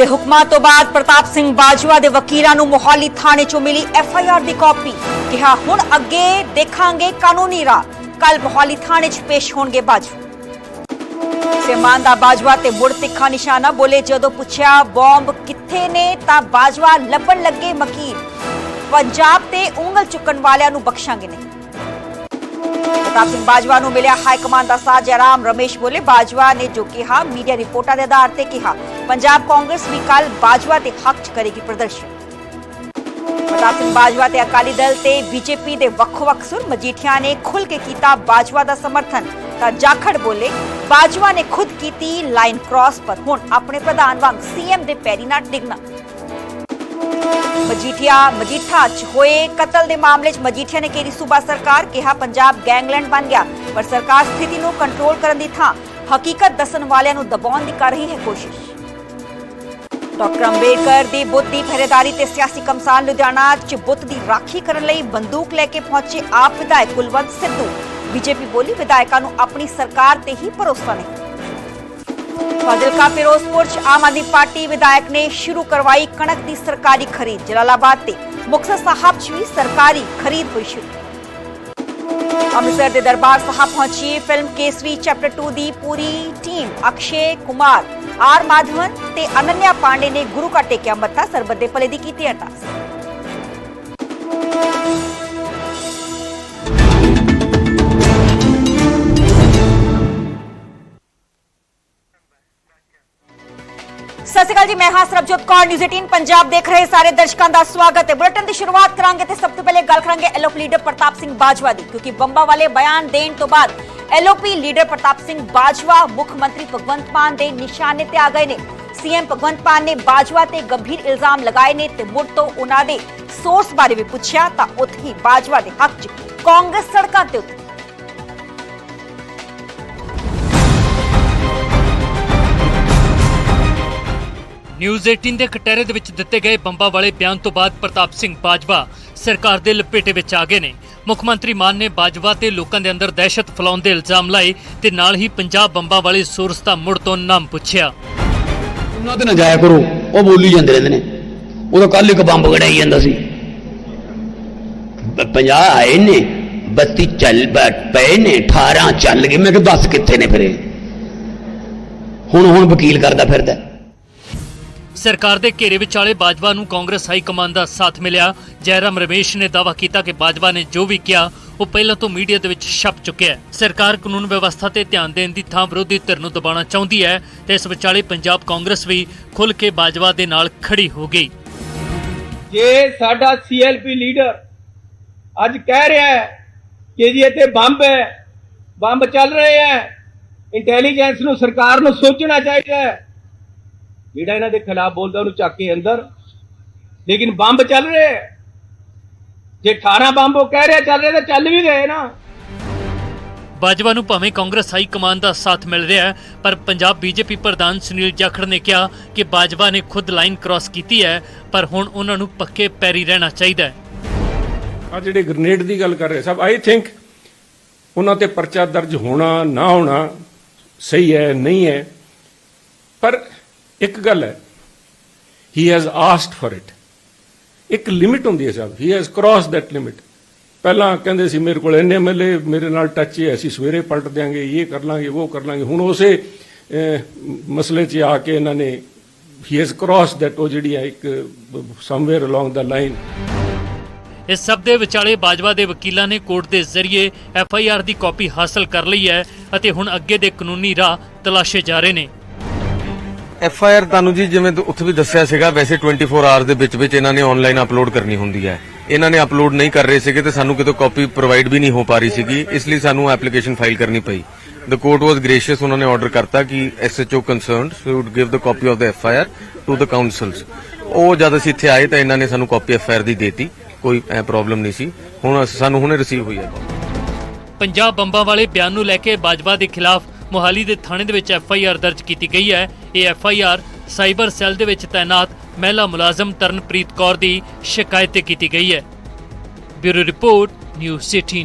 ਦੇ ਹੁਕਮਾਂ ਤੋਂ ਬਾਅਦ ਪ੍ਰਤਾਪ ਸਿੰਘ ਬਾਜਵਾ ਦੇ ਵਕੀਲਾਂ ਨੂੰ ਮੋਹਾਲੀ ਥਾਣੇ 'ਚੋਂ ਮਿਲੀ ਐਫ ਆਈ ਆਰ ਦੀ ਕਾਪੀ। ਕਿਹਾ, ਹੁਣ ਅੱਗੇ ਦੇਖਾਂਗੇ ਕਾਨੂੰਨੀ ਰਾਹ। ਕੱਲ ਮੋਹਾਲੀ ਥਾਣੇ 'ਚ ਪੇਸ਼ ਹੋਣਗੇ ਬਾਜਵਾ। ਸੇਮਾਨ ਦਾ ਬਾਜਵਾ ਤੇ ਮੁੜ ਤਿੱਖਾ ਨਿਸ਼ਾਨਾ ਬੋਲੇ, ਜਦੋਂ ਪੁੱਛਿਆ ਬੰਬ ਕਿੱਥੇ ਨੇ ਤਾਂ ਬਾਜਵਾ ਲੱਭਣ ਲੱਗੇ ਮਕੀਰ। ਪੰਜਾਬ ਤੇ ਉਂਗਲ ਚੁੱਕਣ ਵਾਲਿਆਂ ਨੂੰ ਬਖਸ਼ਾਂਗੇ ਨਹੀਂ। ਪ੍ਰਤਾਪ ਬਾਜਵਾ ਨੂੰ ਮਿਲਿਆ ਹਾਈ ਦਾ ਸਾਥ। ਜੈਰਾਮ ਰਮੇਸ਼ ਬੋਲੇ, ਬਾਜਵਾ ਨੇ ਜੋ ਕਿਹਾ, ਮੀਡੀਆ ਰਿਪੋਰਟਾਂ ਦੇ ਆਧਾਰ ਤੇ ਕਿਹਾ, ਪੰਜਾਬ ਕਾਂਗਰਸ ਵੀ ਕੱਲ ਬਾਜਵਾ ਦੇ ਹੱਕ 'ਚ ਕਰੇਗੀ ਪ੍ਰਦਰਸ਼ਨ। ਪ੍ਰਤਾਪ ਬਾਜਵਾ ਤੇ ਅਕਾਲੀ ਦਲ ਤੇ ਬੀਜੇਪੀ ਦੇ ਵੱਖੋ-ਵੱਖ ਸੁਰ ਮਜੀਠੀਆ ਨੇ ਖੁੱਲ ਕੇ ਕੀਤਾ ਬਾਜਵਾ ਦਾ ਸਮਰਥਨ। ਤਾਂ ਜਾਖੜ ਬੋਲੇ, ਬਾਜਵਾ ਨੇ ਖੁਦ ਕੀਤੀ ਲਾਈਨ ਕ੍ਰਾਸ ਪਰ। ਹੁਣ ਆਪਣੇ ਪ੍ਰਧਾਨ ਵਾਂਗ ਸੀਐਮ ਦੇ ਪੈਰੀ ਨਾਲ ਡਿੱਗਣਾ। ਮਜੀਠੀਆ ਮਜੀਠਾ ਚ ਹੋਏ ਕਤਲ ਦੇ ਮਾਮਲੇ 'ਚ ਮਜੀਠੀਆ ਨੇ ਕਿਹਾ ਸੂਬਾ ਸਰਕਾਰ, ਕਿਹਾ ਪੰਜਾਬ ਗੈਂਗਲੈਂਡ ਬਣ ਗਿਆ, ਪਰ ਸਰਕਾਰ ਸਥਿਤੀ ਨੂੰ ਕੰਟਰੋਲ ਕਰਨ ਦੀ ਥਾਂ ਹਕੀਕਤ ਦੱਸਣ ਵਾਲਿਆਂ ਨੂੰ ਦਬਾਉਣ ਦੀ ਕਰ ਰਹੀ ਹੈ ਕੋਸ਼ਿਸ਼। ਡਾਕਟਰ ਅੰਬੇਡਕਰ ਦੀ ਬੁੱਧ ਦੀ ਪਹਿਰੇਦਾਰੀ ਤੇ ਸਿਆਸੀ ਕਮਸਾਨ ਲੁਧਿਆਣਾ 'ਚ ਬੁੱਤ ਦੀ ਰਾਖੀ ਕਰਨ ਲਈ ਬੰਦੂਕ ਲੈ ਕੇ ਪਹੁੰਚੇ ਆਪ ਵਿਧਾਇਕ ਕੁਲਵੰਤ ਸਿੱਧੂ। ਬੀਜੇਪੀ ਬੋਲੀ ਵਿਧਾਇਕਾਂ ਨੂੰ ਆਪਣੀ ਸਰਕਾਰ ਤੇ ਹੀ ਭਰੋਸਾ ਨਹੀਂ। ਫਾਜ਼ਿਲਕਾ ਫਿਰੋਜ਼ਪੁਰ ਚ ਆਮ ਆਦਮੀ ਪਾਰਟੀ ਵਿਧਾਇਕ ਨੇ ਸ਼ੁਰੂ ਕਰਵਾਈ ਕਣਕ ਦੀ ਸਰਕਾਰੀ ਖਰੀਦ ਜਲਾਲਾਬਾਦ ਤੇ ਮੁਕਤਸਰ ਸਾਹਿਬ ਚ ਵੀ ਸਰਕਾਰੀ ਖਰੀਦ ਹੋਈ ਸ਼ੁਰੂ ਅੰਮ੍ਰਿਤਸਰ ਦੇ ਦਰਬਾਰ ਸਾਹਿਬ ਪਹੁੰਚੀ ਫਿਲਮ ਕੇਸਰੀ ਚੈਪਟਰ 2 ਦੀ ਪੂਰੀ ਟੀਮ ਅਕਸ਼ੇ ਕੁਮਾਰ ਆਰ ਮਾਧਵਨ ਤੇ ਅਨੰਨਿਆ ਪਾਂਡੇ ਨੇ ਗੁਰੂ ਕਾ ਟੇਕਿਆ ਮੱਥਾ ਸਰਬੱਤ ਦੇ ਭਲੇ ਦੀ ਕੀਤੀ ਅਰਦਾਸ ਸਤਿ ਸ਼੍ਰੀ ਅਕਾਲ ਜੀ, ਮੈਂ ਹਾਂ ਸਰਬਜੋਤ ਕੌਰ ਨਿਊਜ਼ 18 ਪੰਜਾਬ ਦੇਖ ਰਹੇ ਸਾਰੇ ਦਰਸ਼ਕਾਂ ਦਾ ਸਵਾਗਤ ਹੈ। ਬੁਲੇਟਿਨ ਦੀ ਸ਼ੁਰੂਆਤ ਕਰਾਂਗੇ ਤੇ ਸਭ ਤੋਂ ਪਹਿਲੇ ਗੱਲ ਕਰਾਂਗੇ ਐਲਓਪੀ ਲੀਡਰ ਪ੍ਰਤਾਪ ਸਿੰਘ ਬਾਜਵਾ ਦੀ, ਕਿਉਂਕਿ ਬੰਬਾ ਵਾਲੇ ਬਿਆਨ ਦੇਣ ਤੋਂ ਬਾਅਦ ਐਲਓਪੀ ਲੀਡਰ ਪ੍ਰਤਾਪ ਸਿੰਘ ਬਾਜਵਾ ਮੁੱਖ ਮੰਤਰੀ ਭਗਵੰਤ ਮਾਨ ਦੇ ਨਿਸ਼ਾਨੇ ਤੇ ਆ ਗਏ ਨੇ। ਸੀਐਮ ਭਗਵੰਤ ਮਾਨ ਨੇ ਬਾਜਵਾ ਤੇ ਗੰਭੀਰ ਇਲਜ਼ਾਮ ਲਗਾਏ ਨੇ ਤੇ ਮੁੜ ਤੋਂ ਉਹਨਾਂ ਦੇ ਸੋਰਸ ਬਾਰੇ ਵੀ ਪੁੱਛਿਆ ਤਾਂ ਉੱਥੇ ਹੀ ਬਾਜਵਾ ਦੇ ਹੱਕ 'ਚ ਕਾਂਗਰਸ ਸੜਕਾਂ ਤੇ ਉਤਰੀ। ਨਿਊਜ਼ 18 ਦੇ ਕਟਹਿਰੇ ਦੇ ਵਿੱਚ ਦਿੱਤੇ ਗਏ ਬੰਬਾਂ ਵਾਲੇ ਬਿਆਨ ਤੋਂ ਬਾਅਦ ਪ੍ਰਤਾਪ ਸਿੰਘ ਬਾਜਵਾ ਸਰਕਾਰ ਦੇ ਲਪੇਟੇ ਵਿੱਚ ਆ ਗਏ ਨੇ। ਮੁੱਖ ਮੰਤਰੀ ਮਾਨ ਨੇ ਬਾਜਵਾ ਤੇ ਲੋਕਾਂ ਦੇ ਅੰਦਰ ਦਹਿਸ਼ਤ ਫੈਲਾਉਣ ਦੇ ਇਲਜ਼ਾਮ ਲਾਏ ਤੇ ਨਾਲ ਹੀ ਪੰਜਾਬ ਬੰਬਾਂ ਵਾਲੇ ਸੋਰਸ ਦਾ ਮੁੜ ਤੋਂ ਨਾਮ ਪੁੱਛਿਆ। ਉਹਨਾਂ ਤੇ ਨਾ ਜਾਇਆ ਕਰੋ, ਉਹ ਬੋਲੀ ਜਾਂਦੇ ਰਹਿੰਦੇ ਨੇ। ਉਦੋਂ ਕੱਲ ਇੱਕ ਬੰਬ ਗੜਾਈ ਜਾਂਦਾ ਸੀ। 50 ਆਏ ਨੇ 32 ਚੱਲ ਪਏ ਨੇ 18 ਚੱਲ ਗਏ। ਮੈਂ ਕਿਹਾ, ਦੱਸ ਕਿੱਥੇ ਨੇ ਫਿਰ ਹੁਣ ਹੁਣ ਵਕੀਲ ਕਰਦਾ ਫਿਰਦਾ। ਸਰਕਾਰ ਦੇ ਘੇਰੇ ਵਿਚਾਲੇ ਬਾਜਵਾ ਨੂੰ ਕਾਂਗਰਸ ਹਾਈ ਕਮਾਂਡ ਦਾ ਸਾਥ ਮਿਲਿਆ। ਜੈਰਾਮ ਰਮੇਸ਼ ਨੇ ਦਾਅਵਾ ਕੀਤਾ ਕਿ ਬਾਜਵਾ ਨੇ ਜੋ ਵੀ ਕਿਹਾ, ਉਹ ਪਹਿਲਾਂ ਤੋਂ ਮੀਡੀਆ ਦੇ ਵਿੱਚ ਛਪ ਚੁੱਕਿਆ ਹੈ। ਸਰਕਾਰ ਕਾਨੂੰਨ ਵਿਵਸਥਾ ਤੇ ਧਿਆਨ ਦੇਣ ਦੀ ਥਾਂ ਵਿਰੋਧੀ ਧਿਰ ਨੂੰ ਦਬਾਉਣਾ ਚਾਹੁੰਦੀ ਹੈ ਤੇ ਇਸ ਵਿਚਾਲੇ ਪੰਜਾਬ ਕਾਂਗਰਸ ਵੀ ਖੁੱਲ ਕੇ ਬਾਜਵਾ ਦੇ ਨਾਲ ਖੜੀ ਹੋ ਗਈ। ਜੇ ਸਾਡਾ ਸੀਐਲਪੀ ਲੀਡਰ ਅੱਜ ਕਹਿ ਰਿਹਾ ਹੈ ਕਿ ਜੀ ਇੱਥੇ ਬੰਬ ਹੈ, ਬੰਬ ਚੱਲ ਰਹੇ ਹੈ ਇੰਟੈਲੀਜੈਂਸ ਨੂੰ ਸਰਕਾਰ ਨੂੰ ਸੋਚਣਾ ਚਾਹੀਦਾ ਹੈ। ਜਿਹੜਾ ਇਹਨਾਂ ਦੇ ਖਿਲਾਫ ਬੋਲਦਾ ਉਹਨੂੰ ਚੱਕ ਕੇ ਅੰਦਰ। ਲੇਕਿਨ ਬੰਬ ਚੱਲ ਰਹੇ ਜੇ 18 ਬੰਬ ਉਹ ਕਹਿ ਰਿਹਾ ਚੱਲ ਰਹੇ ਤਾਂ ਚੱਲ ਵੀ ਗਏ ਨਾ। ਬਾਜਵਾ ਨੂੰ ਭਾਵੇਂ ਕਾਂਗਰਸ ਹਾਈ ਕਮਾਂਡ ਦਾ ਸਾਥ ਮਿਲ ਰਿਹਾ ਹੈ ਪਰ ਪੰਜਾਬ ਬੀਜੇਪੀ ਪ੍ਰਧਾਨ ਸੁਨੀਲ ਜਾਖੜ ਨੇ ਕਿਹਾ ਕਿ ਬਾਜਵਾ ਨੇ ਖੁਦ ਲਾਈਨ ਕ੍ਰਾਸ ਕੀਤੀ ਹੈ ਪਰ ਹੁਣ ਉਹਨਾਂ ਨੂੰ ਪੱਕੇ ਪੈਰੀ ਰਹਿਣਾ ਚਾਹੀਦਾ ਹੈ। ਆ ਜਿਹੜੇ ਗ੍ਰਨੇਡ ਦੀ ਗੱਲ ਕਰ ਰਹੇ ਸਭ ਆਈ ਥਿੰਕ ਉਹਨਾਂ ਤੇ ਪਰਚਾ ਦਰਜ ਹੋਣਾ ਨਾ ਹੋਣਾ ਸਹੀ ਹੈ ਨਹੀਂ ਹੈ। ਪਰ ਇੱਕ ਗੱਲ ਹੈ he has asked for it ਇੱਕ ਲਿਮਿਟ ਹੁੰਦੀ ਹੈ ਸਾਹਿਬ he has cross that limit ਪਹਿਲਾਂ ਕਹਿੰਦੇ ਸੀ, ਮੇਰੇ ਕੋਲ ਇੰਨੇ ਐਮਐਲਏ ਮੇਰੇ ਨਾਲ ਟੱਚ ਹੈ, ਅਸੀਂ ਸਵੇਰੇ ਪਲਟ ਦਿਆਂਗੇ, ਇਹ ਕਰ ਲਾਂਗੇ, ਉਹ ਕਰ ਲਾਂਗੇ। ਹੁਣ ਉਸੇ ਮਸਲੇ 'ਚ ਆ ਕੇ ਇਹਨਾਂ ਨੇ ਹੀ ਹੈਜ਼ ਕ੍ਰਾਸ ਦੈਟ ਉਹ ਜਿਹੜੀ ਹੈ ਇੱਕ ਸਮਵੇਅਰ ਅਲੋਂਗ ਦਾ ਲਾਈਨ ਇਸ ਸਭ ਦੇ ਵਿਚਾਲੇ ਬਾਜਵਾ ਦੇ ਵਕੀਲਾਂ ਨੇ ਕੋਰਟ ਦੇ ਜ਼ਰੀਏ ਐਫ ਆਈ ਆਰ ਦੀ ਕਾਪੀ ਹਾਸਲ ਕਰ ਲਈ ਹੈ ਅਤੇ ਹੁਣ ਅੱਗੇ ਦੇ ਕਾਨੂੰਨੀ ਰਾਹ ਤਲਾਸ਼ੇ ਜਾ ਰਹੇ ਨੇ। ਐਫ ਆਈ ਆਰ ਤੁਹਾਨੂੰ ਜੀ ਜਿਵੇਂ ਤੁ- ਉੱਥੇ ਵੀ ਦੱਸਿਆ ਸੀਗਾ, ਵੈਸੇ 24 ਆਵਰ ਦੇ ਵਿੱਚ ਵਿੱਚ ਇਹਨਾਂ ਨੇ ਆਨਲਾਈਨ ਅਪਲੋਡ ਕਰਨੀ ਹੁੰਦੀ ਹੈ। ਇਹਨਾਂ ਨੇ ਅਪਲੋਡ ਨਹੀਂ ਕਰ ਰਹੇ ਸੀਗੇ ਤੇ ਸਾਨੂੰ ਕਿਤੋਂ ਕਾਪੀ ਪ੍ਰੋਵਾਈਡ ਵੀ ਨਹੀਂ ਹੋ ਪਾ ਰਹੀ ਸੀਗੀ, ਇਸ ਲਈ ਸਾਨੂੰ ਐਪਲੀਕੇਸ਼ਨ ਫਾਈਲ ਕਰਨੀ ਪਈ। ਦ ਕੋਰਟ ਵਾਸ ਗ੍ਰੇਸ਼ੀਅਸ ਉਹਨਾਂ ਨੇ ਆਰਡਰ ਕਰਤਾ ਕਿ SHO concerned should give the copy of the F I R to the counsels ਉਹ ਜਦ ਅਸੀਂ ਇੱਥੇ ਆਏ ਤਾਂ ਇਹਨਾਂ ਨੇ ਸਾਨੂੰ ਕਾਪੀ ਐਫ ਆਈ ਆਰ ਦੀ ਦੇਤੀ, ਕੋਈ ਪ੍ਰੋਬਲਮ ਨਹੀਂ ਸੀ। ਹੁਣ ਅਸ- ਸਾਨੂੰ ਹੁਣੇ ਰਿਸੀਵ ਹੋਈ ਹੈ। ਪੰਜਾਬ ਬੰਬਾਂ ਵਾਲੇ ਬਿਆਨ ਨੂੰ ਲੈ ਕੇ ਬਾਜਵਾ ਦੇ ਖਿਲਾਫ ਮੋਹਾਲੀ ਦੇ ਥਾਣੇ ਦੇ ਵਿੱਚ ਐਫ ਆਈ ਆਰ ਦਰਜ ਕੀਤੀ ਗਈ ਹੈ। ਇਹ F I R cyber cell ਦੇ ਵਿੱਚ ਤਾਇਨਾਤ ਮਹਿਲਾ ਮੁਲਾਜ਼ਮ ਤਰਨਪ੍ਰੀਤ ਕੌਰ ਦੀ ਸ਼ਿਕਾਇਤ ਤੇ ਕੀਤੀ ਗਈ ਹੈ। Bureau report, news 18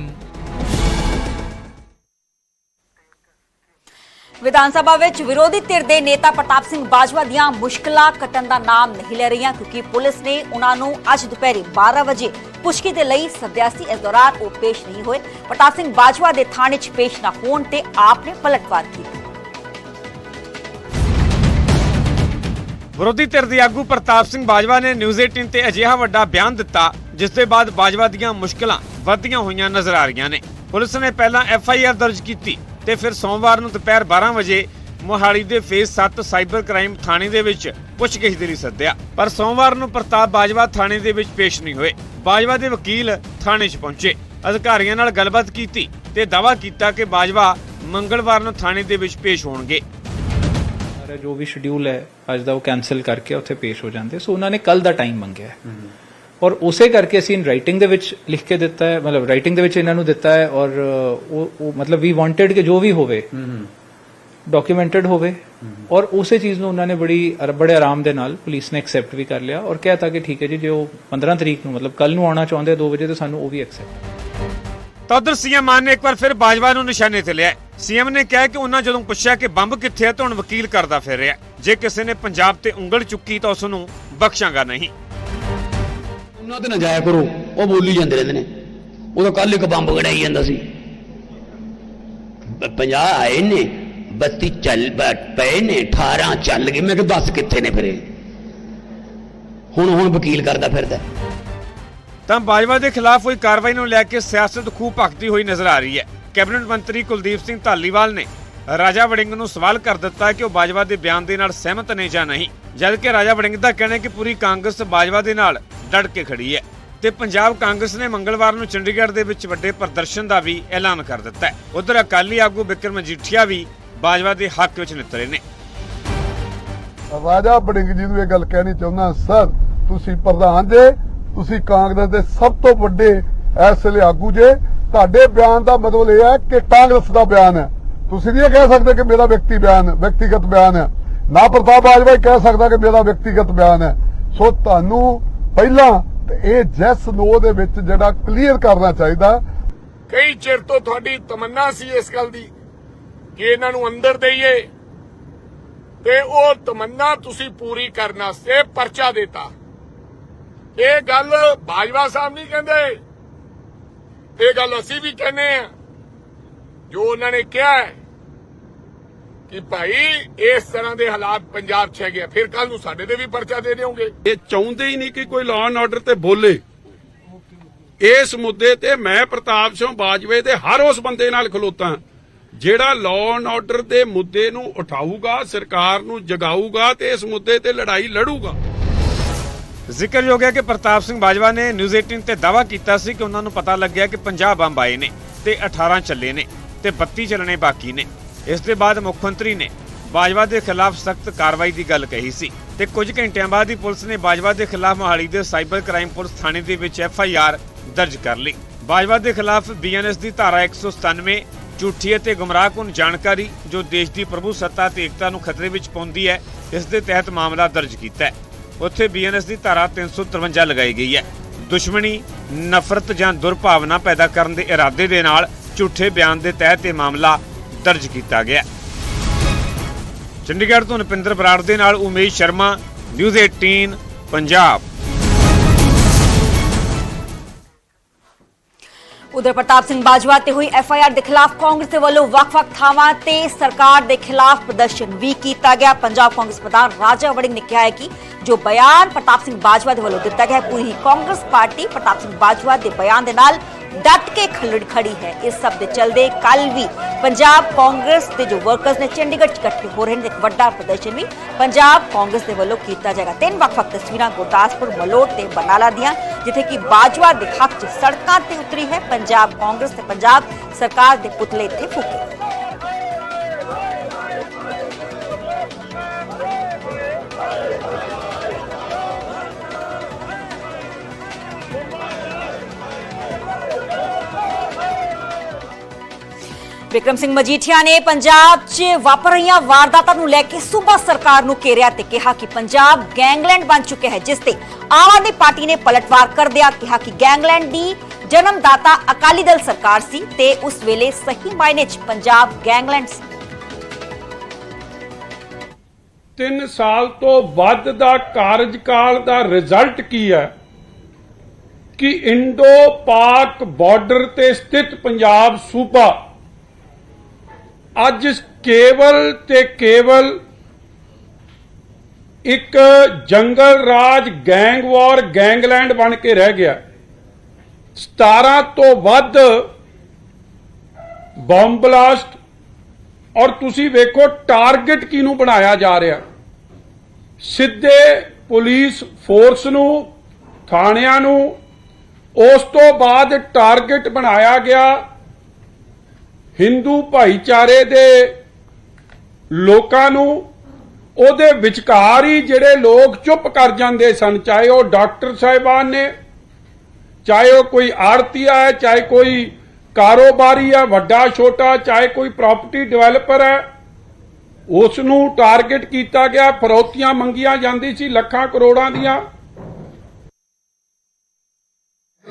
Vidhan Sabha ਵਿੱਚ ਵਿਰੋਧੀ ਧਿਰ ਦੇ ਨੇਤਾ ਪ੍ਰਤਾਪ ਸਿੰਘ ਬਾਜਵਾ ਦੀਆਂ ਮੁਸ਼ਕਲਾਂ ਕੱਟਣ ਦਾ ਨਾਮ ਨਹੀਂ ਲੈ ਰਹੀਆਂ, ਕਿਉਂਕਿ ਪੁਲਿਸ ਨੇ ਉਹਨਾਂ ਨੂੰ ਅੱਜ ਦੁਪਹਿਰੇ 12 ਵਜੇ ਪੁਸ਼ਕੀ ਦੇ ਲਈ ਸੱਦਿਆ ਸੀ। ਇਸ ਦੌਰਾਨ ਉਹ ਪੇਸ਼ ਨਹੀਂ ਹੋਏ। ਪ੍ਰਤਾਪ ਸਿੰਘ ਬਾਜਵਾ ਦੇ ਥਾਣੇ 'ਚ ਪੇਸ਼ ਨਾ ਹੋਣ ਤੇ ਆਪ ਨੇ ਪਲਟਵਾਰ ਕੀਤੀ। ਵਿਰੋਧੀ ਧਿਰ ਦੇ ਆਗੂ ਪ੍ਰਤਾਪ ਸਿੰਘ ਬਾਜਵਾ ਨੇ ਨਿਊਜ਼ 18 ਤੇ ਅਜਿਹਾ ਵੱਡਾ ਬਿਆਨ ਦਿੱਤਾ, ਜਿਸ ਦੇ ਬਾਅਦ ਬਾਜਵਾ ਦੀਆਂ ਮੁਸ਼ਕਲਾਂ ਵੱਧਦੀਆਂ ਹੋਈਆਂ ਨਜ਼ਰ ਆ ਰਹੀਆਂ ਨੇ। ਪੁਲਿਸ ਨੇ ਪਹਿਲਾਂ ਐਫ ਆਈ ਆਰ ਦਰਜ ਕੀਤੀ ਤੇ ਫਿਰ ਸੋਮਵਾਰ ਨੂੰ ਦੁਪਹਿਰ 12 ਵਜੇ ਮੋਹਾਲੀ ਦੇ ਫੇਸ 7 ਸਾਈਬਰ ਕ੍ਰਾਈਮ ਥਾਣੇ ਦੇ ਵਿੱਚ ਪੁੱਛਗਿੱਛ ਦੇ ਲਈ ਸੱਦਿਆ। ਪਰ ਸੋਮਵਾਰ ਨੂੰ ਪ੍ਰਤਾਪ ਬਾਜਵਾ ਥਾਣੇ ਦੇ ਵਿੱਚ ਪੇਸ਼ ਨਹੀਂ ਹੋਏ। ਬਾਜਵਾ ਦੇ ਵਕੀਲ ਥਾਣੇ 'ਚ ਪਹੁੰਚੇ। ਅਧਿਕਾਰੀਆਂ ਨਾਲ ਗੱਲਬਾਤ ਕੀਤੀ ਤੇ ਦਾਅਵਾ ਕੀਤਾ ਕਿ ਬਾਜਵਾ ਮੰਗਲਵਾਰ ਨੂੰ ਥਾਣੇ ਦੇ ਵਿੱਚ ਪੇਸ਼ ਹੋਣਗੇ। ਸਾਰਾ ਜੋ ਵੀ ਸ਼ਡਿਊਲ ਹੈ ਅੱਜ ਦਾ ਉਹ ਕੈਨਸਲ ਕਰਕੇ ਉੱਥੇ ਪੇਸ਼ ਹੋ ਜਾਂਦੇ ਸੋ ਉਹਨਾਂ ਨੇ ਕੱਲ ਦਾ ਟਾਈਮ ਮੰਗਿਆ ਹੈ। ਔਰ ਉਸੇ ਕਰਕੇ ਅਸੀਂ ਇਨ ਰਾਈਟਿੰਗ ਦੇ ਵਿੱਚ ਲਿਖ ਕੇ ਦਿੱਤਾ ਹੈ, ਮਤਲਬ ਰਾਈਟਿੰਗ ਦੇ ਵਿੱਚ ਇਹਨਾਂ ਨੂੰ ਦਿੱਤਾ ਹੈ ਔਰ ਉਹ ਮਤਲਬ ਵੀ ਵਾਂਟਡ ਕਿ ਜੋ ਵੀ ਹੋਵੇ ਡਾਕੂਮੈਂਟਡ ਹੋਵੇ। ਔਰ ਉਸੇ ਚੀਜ਼ ਨੂੰ ਉਹਨਾਂ ਨੇ ਬੜੀ ਬੜੇ ਆਰਾਮ ਦੇ ਨਾਲ ਪੁਲਿਸ ਨੇ ਐਕਸੈਪਟ ਵੀ ਕਰ ਲਿਆ ਔਰ ਕਹਿਤਾ ਕਿ ਠੀਕ ਹੈ ਜੀ, ਜੇ ਉਹ 15 ਤਰੀਕ ਨੂੰ ਮਤਲਬ ਕੱਲ ਨੂੰ ਆਉਣਾ ਚਾਹੁੰਦੇ ਆ 2 ਵਜੇ ਤਾਂ ਸਾਨੂੰ ਉਹ ਵੀ ਐਕਸੈਪਟ ਤਾਂ ਉਧਰ ਸੀਐਮ ਮਾਨ ਨੇ ਇੱਕ ਵਾਰ ਫਿਰ ਬਾਜਵਾ ਨੂੰ ਨਿਸ਼ਾਨੇ ਤੇ ਲਿਆ ਸੀਐਮ ਨੇ ਕਿਹਾ ਕਿ ਉਹਨਾਂ ਜਦੋਂ ਪੁੱਛਿਆ ਕਿ ਬੰਬ ਕਿੱਥੇ ਹੈ ਤਾਂ ਹੁਣ ਵਕੀਲ ਕਰਦਾ ਫਿਰ ਰਿਹਾ ਜੇ ਕਿਸੇ ਨੇ ਪੰਜਾਬ ਤੇ ਉਂਗਲ ਚੁੱਕੀ ਤਾਂ ਉਸ ਨੂੰ ਬਖਸ਼ਾਂਗਾ ਨਹੀਂ। ਉਹਨਾਂ ਤੇ ਨਾ ਜਾਇਆ ਕਰੋ ਉਹ ਬੋਲੀ ਜਾਂਦੇ ਰਹਿੰਦੇ ਨੇ। ਉਦੋਂ ਕੱਲ ਇੱਕ ਬੰਬ ਗੜਾਈ ਜਾਂਦਾ ਸੀ। 50 ਆਏ ਨੇ 32 ਚੱਲ ਪਏ ਨੇ 18 ਚੱਲ ਗਏ। ਮੈਂ ਕਿਹਾ ਦੱਸ ਕਿੱਥੇ ਨੇ ਫਿਰੇ ਹੁਣ ਹੁਣ ਵਕੀਲ ਕਰਦਾ ਫਿਰਦਾ। ਤਾਂ ਬਾਜਵਾ ਦੇ ਖਿਲਾਫ ਹੋਈ ਕਾਰਵਾਈ ਨੂੰ ਲੈ ਕੇ ਸਿਆਸਤ ਖੂਬ ਭਖਦੀ ਹੋਈ ਨਜ਼ਰ ਆ ਰਹੀ ਹੈ। ਕੈਬਨਿਟ ਮੰਤਰੀ ਕੁਲਦੀਪ ਸਿੰਘ ਧਾਲੀਵਾਲ ਨੇ ਰਾਜਾ ਵੜਿੰਗ ਨੂੰ ਸਵਾਲ ਕਰ ਦਿੱਤਾ ਕਿ ਉਹ ਬਾਜਵਾ ਦੇ ਬਿਆਨ ਦੇ ਨਾਲ ਸਹਿਮਤ ਨੇ ਜਾਂ ਨਹੀਂ, ਜਦਕਿ ਰਾਜਾ ਵੜਿੰਗ ਦਾ ਕਹਿਣਾ ਹੈ ਕਿ ਪੂਰੀ ਕਾਂਗਰਸ ਬਾਜਵਾ ਦੇ ਨਾਲ ਡਟ ਕੇ ਖੜੀ ਹੈ ਤੇ ਪੰਜਾਬ ਕਾਂਗਰਸ ਨੇ ਮੰਗਲਵਾਰ ਨੂੰ ਚੰਡੀਗੜ੍ਹ ਦੇ ਵਿੱਚ ਵੱਡੇ ਪ੍ਰਦਰਸ਼ਨ ਦਾ ਵੀ ਐਲਾਨ ਕਰ ਦਿੱਤਾ ਹੈ। ਉਧਰ ਅਕਾਲੀ ਆਗੂ ਬਿਕਰਮ ਮਜੀਠੀਆ ਵੀ ਬਾਜਵਾ ਦੇ ਹੱਕ ਵਿੱਚ ਨਿਤਰੇ ਨੇ। ਰਾਜਾ ਵੜਿੰਗ ਜੀ ਨੂੰ ਇਹ ਗੱਲ ਕਹਿਣੀ ਚਾਹੁੰਦਾ ਸਰ, ਤੁਸੀਂ ਪ੍ਰਧਾਨ ਜੇ, ਤੁਸੀਂ ਕਾਂਗਰਸ ਦੇ ਸਭ ਤੋਂ ਵੱਡੇ ਇਸ ਵੇਲੇ ਆਗੂ ਜੇ, ਤੁਹਾਡੇ ਬਿਆਨ ਦਾ ਮਤਲਬ ਇਹ ਹੈ ਕਿ ਕਾਂਗਰਸ ਦਾ ਬਿਆਨ ਹੈ। ਤੁਸੀਂ ਨਹੀਂ ਇਹ ਕਹਿ ਸਕਦੇ ਕਿ ਮੇਰਾ ਵਿਅਕਤੀ ਬਿਆਨ, ਵਿਅਕਤੀਗਤ ਬਿਆਨ ਹੈ। ਨਾ ਪ੍ਰਤਾਪ ਬਾਜਵਾ ਹੀ ਕਹਿ ਸਕਦਾ ਕਿ ਮੇਰਾ ਵਿਅਕਤੀਗਤ ਬਿਆਨ ਹੈ। ਸੋ ਤੁਹਾਨੂੰ ਪਹਿਲਾਂ ਇਹ ਜੈਸ ਨੋ ਦੇ ਵਿੱਚ ਜਿਹੜਾ ਕਲੀਅਰ ਕਰਨਾ ਚਾਹੀਦਾ, ਕਈ ਚਿਰ ਤੋਂ ਤੁਹਾਡੀ ਤਮੰਨਾ ਸੀ ਇਸ ਗੱਲ ਦੀ ਕਿ ਇਹਨਾਂ ਨੂੰ ਅੰਦਰ ਦਈਏ ਤੇ ਉਹ ਤਮੰਨਾ ਤੁਸੀਂ ਪੂਰੀ ਕਰਨ ਵਾਸਤੇ ਪਰਚਾ ਦਿੱਤਾ। ਇਹ ਗੱਲ ਬਾਜਵਾ ਸਾਹਿਬ ਨਹੀਂ ਕਹਿੰਦੇ। ਇਹ ਗੱਲ ਅਸੀਂ ਵੀ ਕਹਿੰਦੇ ਆ ਜੋ ਉਹਨਾਂ ਨੇ ਕਿਹਾ ਹੈ ਕਿ ਭਾਈ ਇਸ ਤਰ੍ਹਾਂ ਦੇ ਹਾਲਾਤ ਪੰਜਾਬ 'ਚ ਹੈਗੇ ਫਿਰ ਕੱਲ ਨੂੰ ਸਾਡੇ ਤੇ ਵੀ ਪਰਚਾ ਦੇ ਦਿਓਗੇ। ਇਹ ਚਾਹੁੰਦੇ ਹੀ ਨਹੀਂ ਕਿ ਕੋਈ ਲਾਅ ਐਂਡ ਆਰਡਰ ਤੇ ਬੋਲੇ। ਇਸ ਮੁੱਦੇ ਤੇ ਮੈਂ ਪ੍ਰਤਾਪ ਸਿੰਘ ਬਾਜਵੇ ਦੇ ਹਰ ਉਸ ਬੰਦੇ ਨਾਲ ਖਲੋਤਾ। ਜਿਹੜਾ ਲਾਅ ਐਂਡ ਆਰਡਰ ਦੇ ਮੁੱਦੇ ਨੂੰ ਉਠਾਊਗਾ ਸਰਕਾਰ ਨੂੰ ਜਗਾਊਗਾ ਤੇ ਇਸ ਮੁੱਦੇ ਤੇ ਲੜਾਈ ਲੜੂਗਾ। ਜ਼ਿਕਰਯੋਗ ਹੈ ਕਿ ਪ੍ਰਤਾਪ ਸਿੰਘ ਬਾਜਵਾ ਨੇ ਨਿਊਜ਼ 18 ਤੇ ਦਾਅਵਾ ਕੀਤਾ ਸੀ ਕਿ ਉਹਨਾਂ ਨੂੰ ਪਤਾ ਲੱਗਿਆ ਕਿ 50 ਬੰਬ ਆਏ ਨੇ ਤੇ 18 ਚੱਲੇ ਨੇ। ਤੇ 32 ਚੱਲਣੇ ਬਾਕੀ ਨੇ। ਇਸ ਦੇ ਬਾਅਦ ਮੁੱਖ ਮੰਤਰੀ ਨੇ ਬਾਜਵਾ ਦੇ ਖਿਲਾਫ ਸਖਤ ਕਾਰਵਾਈ ਦੀ ਗੱਲ ਕਹੀ ਸੀ ਤੇ ਕੁਝ ਘੰਟਿਆਂ ਬਾਅਦ ਹੀ ਪੁਲਿਸ ਨੇ ਬਾਜਵਾ ਦੇ ਖਿਲਾਫ ਮੋਹਾਲੀ ਦੇ ਸਾਈਬਰ ਕ੍ਰਾਈਮ ਪੁਲਿਸ ਥਾਣੇ ਦੇ ਵਿੱਚ ਐਫ ਆਈ ਆਰ ਦਰਜ ਕਰ ਲਈ। ਬਾਜਵਾ ਦੇ ਖਿਲਾਫ ਬੀਐਨਐਸ ਦੀ ਧਾਰਾ 197 ਝੂਠੀ ਅਤੇ ਗੁੰਮਰਾਹਕੁਨ ਜਾਣਕਾਰੀ ਜੋ ਦੇਸ਼ ਦੀ ਪ੍ਰਭੂ ਸੱਤਾ ਤੇ ਏਕਤਾ ਨੂੰ ਖਤਰੇ ਵਿੱਚ ਪਾਉਂਦੀ ਹੈ, ਇਸ ਦੇ ਤਹਿਤ ਮਾਮਲਾ ਦਰਜ ਕੀਤਾ ਹੈ। ਉੱਥੇ ਬੀਐਨਐਸ ਦੀ ਧਾਰਾ 353 ਲਗਾਈ ਗਈ ਹੈ। ਦੁਸ਼ਮਣੀ, ਨਫ਼ਰਤ ਜਾਂ ਦੁਰਭਾਵਨਾ ਪੈਦਾ ਕਰਨ ਦੇ ਇਰਾਦੇ ਦੇ ਨਾਲ ਝੂਠੇ ਬਿਆਨ ਦੇ ਤਹਿਤ ਇਹ ਮਾਮਲਾ ਦਰਜ ਕੀਤਾ ਗਿਆ ਚੰਡੀਗੜ੍ਹ ਤੋਂ ਨਪਿੰਦਰ ਬਰਾੜ ਦੇ ਨਾਲ ਉਮੇਸ਼ ਸ਼ਰਮਾ, ਨਿਊਜ਼ 18 ਪੰਜਾਬ। ਉਧਰ ਪ੍ਰਤਾਪ ਸਿੰਘ ਬਾਜਵਾ ਤੇ ਹੋਈ ਐਫ ਆਈ ਆਰ ਦੇ ਖਿਲਾਫ ਕਾਂਗਰਸ ਦੇ ਵੱਲੋਂ ਵੱਖ-ਵੱਖ ਥਾਵਾਂ ਤੇ ਸਰਕਾਰ ਦੇ ਖਿਲਾਫ ਪ੍ਰਦਰਸ਼ਨ ਵੀ ਕੀਤਾ ਗਿਆ। ਪੰਜਾਬ ਕਾਂਗਰਸ ਪ੍ਰਧਾਨ ਰਾਜਾ ਵੜਿੰਗ ਨੇ ਕਿਹਾ ਹੈ ਕਿ ਜੋ ਬਿਆਨ ਪ੍ਰਤਾਪ ਸਿੰਘ ਬਾਜਵਾ ਦੇ ਵੱਲੋਂ ਦਿੱਤਾ ਗਿਆ ਹੈ, ਪੂਰੀ ਕਾਂਗਰਸ ਪਾਰਟੀ ਪ੍ਰਤਾਪ ਸਿੰਘ ਬਾਜਵਾ ਦੇ ਬਿਆਨ ਦੇ ਨਾਲ ਡਟ ਕੇ ਖਲੜ ਖੜੀ ਹੈ। ਇਸ ਸਭ ਦੇ ਚਲਦੇ ਕੱਲ ਵੀ ਪੰਜਾਬ ਕਾਂਗਰਸ ਦੇ ਜੋ ਵਰਕਰਸ ਨੇ ਚੰਡੀਗੜ੍ਹ 'ਚ ਇਕੱਠੇ ਹੋ ਰਹੇ ਨੇ, ਇੱਕ ਵੱਡਾ ਪ੍ਰਦਰਸ਼ਨ ਵੀ ਪੰਜਾਬ ਕਾਂਗਰਸ ਦੇ ਵੱਲੋਂ ਕੀਤਾ ਜਾਏਗਾ। ਤਿੰਨ ਵੱਖ-ਵੱਖ ਤਸਵੀਰਾਂ ਗੁਰਦਾਸਪੁਰ, ਮਲੋਟ ਤੇ ਬਰਨਾਲਾ ਦੀਆਂ, ਜਿੱਥੇ ਕਿ ਬਾਜਵਾ ਦੇ ਹੱਕ 'ਚ ਸੜਕਾਂ ਤੇ ਉਤਰੀ ਹੈ। ਪੰਜਾਬ ਕਾਂਗਰਸ ਤੇ ਪੰਜਾਬ ਸਰਕਾਰ ਦੇ ਪੁਤਲੇ ਇੱਥੇ ਫੂਕੇ। ਵਿਕਰਮ ਸਿੰਘ ਮਜੀਠੀਆ ਨੇ ਪੰਜਾਬ 'ਚ ਵਾਪਰ ਰਹੀਆਂ ਵਾਰਦਾਤਾਂ ਨੂੰ ਲੈ ਕੇ ਸੂਬਾ ਸਰਕਾਰ ਨੂੰ ਘੇਰਿਆ ਤੇ ਕਿਹਾ ਕਿ ਪੰਜਾਬ ਗੈਂਗਲੈਂਡ ਬਣ ਚੁੱਕਿਆ ਹੈ, ਜਿਸ ਤੇ ਆਮ ਆਦਮੀ ਪਾਰਟੀ ਨੇ ਪਲਟਵਾਰ ਕਰਦਿਆਂ ਕਿਹਾ ਕਿ ਗੈਂਗਲੈਂਡ ਦੀ ਜਨਮਦਾਤਾ ਅਕਾਲੀ ਦਲ ਸਰਕਾਰ ਸੀ ਤੇ ਉਸ ਵੇਲੇ ਸਹੀ ਮਾਇਨੇ 'ਚ ਪੰਜਾਬ ਗੈਂਗਲੈਂਡ ਸੀ। 3 ਸਾਲ ਤੋਂ ਵੱਧ ਦਾ ਕਾਰਜਕਾਲ ਦਾ ਰਿਜ਼ਲਟ ਕੀ ਹੈ? ਕਿ ਇੰਡੋ ਪਾਕ ਬਾਰਡਰ ਤੇ ਸਥਿਤ ਪੰਜਾਬ ਸੂਬਾ ਅੱਜ ਕੇਵਲ ਤੇ ਕੇਵਲ ਇੱਕ ਜੰਗਲ ਰਾਜ ਗੈਂਗ ਵਾਰ ਗੈਂਗਲੈਂਡ ਬਣ ਕੇ ਰਹਿ ਗਿਆ। 17 ਤੋਂ ਵੱਧ ਬੰਬ ਬਲਾਸਟ ਔਰ ਤੁਸੀਂ ਵੇਖੋ ਟਾਰਗੇਟ ਕਿਹਨੂੰ ਬਣਾਇਆ ਜਾ ਰਿਹਾ। ਸਿੱਧੇ ਪੁਲਿਸ ਫੋਰਸ ਨੂੰ, ਥਾਣਿਆਂ ਨੂੰ, ਉਸ ਤੋਂ ਬਾਅਦ ਟਾਰਗੇਟ ਬਣਾਇਆ ਗਿਆ ਹਿੰਦੂ ਭਾਈਚਾਰੇ ਦੇ ਲੋਕਾਂ ਨੂੰ ਉਹਦੇ ਵਿਚਕਾਰ ਹੀ ਜਿਹੜੇ ਲੋਕ ਚੁੱਪ ਕਰ ਜਾਂਦੇ ਸਨ, ਚਾਹੇ ਉਹ ਡਾਕਟਰ ਸਾਹਿਬਾਨ ਨੇ, ਚਾਹੇ ਉਹ ਕੋਈ ਆੜਤੀਆ ਹੈ ਚਾਹੇ ਕੋਈ ਕਾਰੋਬਾਰੀ ਹੈ ਵੱਡਾ, ਛੋਟਾ, ਚਾਹੇ ਕੋਈ ਪ੍ਰਾਪਰਟੀ ਡਿਵੈਲਪਰ ਹੈ ਉਸ ਨੂੰ ਟਾਰਗੇਟ ਕੀਤਾ ਗਿਆ, ਫਰੋਤੀਆਂ ਮੰਗੀਆਂ ਜਾਂਦੀ ਸੀ ਲੱਖਾਂ ਕਰੋੜਾਂ ਦੀਆਂ।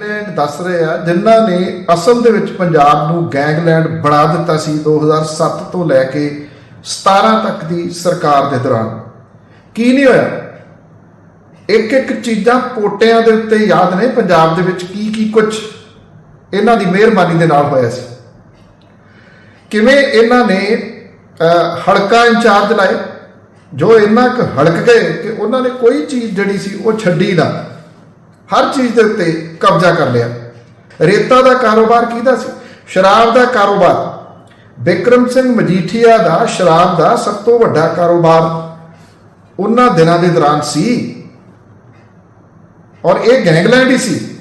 ਗੈਂਗਲੈਂਡ ਦੱਸ ਰਹੇ ਆ ਜਿਨ੍ਹਾਂ ਨੇ ਅਸਲ ਦੇ ਵਿੱਚ ਪੰਜਾਬ ਨੂੰ ਗੈਂਗਲੈਂਡ ਬਣਾ ਦਿੱਤਾ ਸੀ 2007 ਤੋਂ ਲੈ ਕੇ 17 ਤੱਕ ਦੀ ਸਰਕਾਰ ਦੇ ਦੌਰਾਨ। ਕੀ ਨਹੀਂ ਹੋਇਆ? ਇੱਕ ਇੱਕ ਚੀਜ਼ਾਂ ਪੋਟਿਆਂ ਦੇ ਉੱਤੇ ਯਾਦ ਨੇ ਪੰਜਾਬ ਦੇ ਵਿੱਚ ਕੀ ਕੀ ਕੁਝ ਇਹਨਾਂ ਦੀ ਮਿਹਰਬਾਨੀ ਦੇ ਨਾਲ ਹੋਇਆ ਸੀ। ਕਿਵੇਂ ਇਹਨਾਂ ਨੇ ਅਹ, ਹਲਕਾ ਇੰਚਾਰਜ ਲਾਏ ਜੋ ਇੰਨਾ ਕੁ ਹਲਕ ਗਏ ਕਿ ਉਹਨਾਂ ਨੇ ਕੋਈ ਚੀਜ਼ ਜਿਹੜੀ ਸੀ ਉਹ ਛੱਡੀ ਨਾ। ਹਰ ਚੀਜ਼ ਦੇ ਉੱਤੇ ਕਬਜ਼ਾ ਕਰ ਲਿਆ। ਰੇਤਾ ਦਾ ਕਾਰੋਬਾਰ ਕਿਹਦਾ ਸੀ? ਸ਼ਰਾਬ ਦਾ ਕਾਰੋਬਾਰ। ਬਿਕਰਮ ਸਿੰਘ ਮਜੀਠੀਆ ਦਾ ਸ਼ਰਾਬ ਦਾ ਸਭ ਤੋਂ ਵੱਡਾ ਕਾਰੋਬਾਰ ਉਹਨਾਂ ਦਿਨਾਂ ਦੇ ਦੌਰਾਨ ਸੀ। ਔਰ ਇਹ ਗੈਂਗਲੈਂਡ ਹੀ ਸੀ।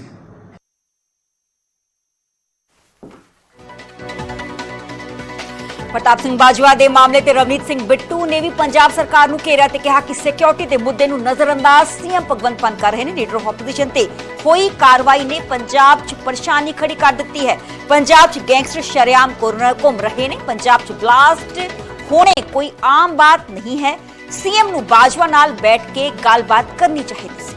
ਪ੍ਰਤਾਪ ਸਿੰਘ ਬਾਜਵਾ ਦੇ ਮਾਮਲੇ ਤੇ ਰਵਨੀਤ ਸਿੰਘ ਬਿੱਟੂ ਨੇ ਵੀ ਪੰਜਾਬ ਸਰਕਾਰ ਨੂੰ ਘੇਰਿਆ ਤੇ ਕਿਹਾ ਕਿ ਸਿਕਿਉਰਿਟੀ ਦੇ ਮੁੱਦੇ ਨੂੰ ਨਜ਼ਰਅੰਦਾਜ਼ ਸੀਐਮ ਭਗਵੰਤ ਮਾਨ ਕਰ ਰਹੇ ਨੇ। ਲੀਡਰ ਆਫ ਆਪੋਜੀਸ਼ਨ ਤੇ ਹੋਈ ਕਾਰਵਾਈ ਨੇ ਪੰਜਾਬ 'ਚ ਪਰੇਸ਼ਾਨੀ ਖੜੀ ਕਰ ਦਿੱਤੀ ਹੈ। ਪੰਜਾਬ 'ਚ ਗੈਂਗਸਟਰ ਸ਼ਰੇਆਮ ਕੋਰਨਰ ਘੁੰਮ ਰਹੇ ਨੇ। ਪੰਜਾਬ 'ਚ ਬਲਾਸਟ ਹੋਣੇ ਕੋਈ ਆਮ ਬਾਤ ਨਹੀਂ ਹੈ। ਸੀਐਮ ਨੂੰ ਬਾਜਵਾ ਨਾਲ ਬੈਠ ਕੇ ਗੱਲਬਾਤ ਕਰਨੀ ਚਾਹੀਦੀ ਸੀ।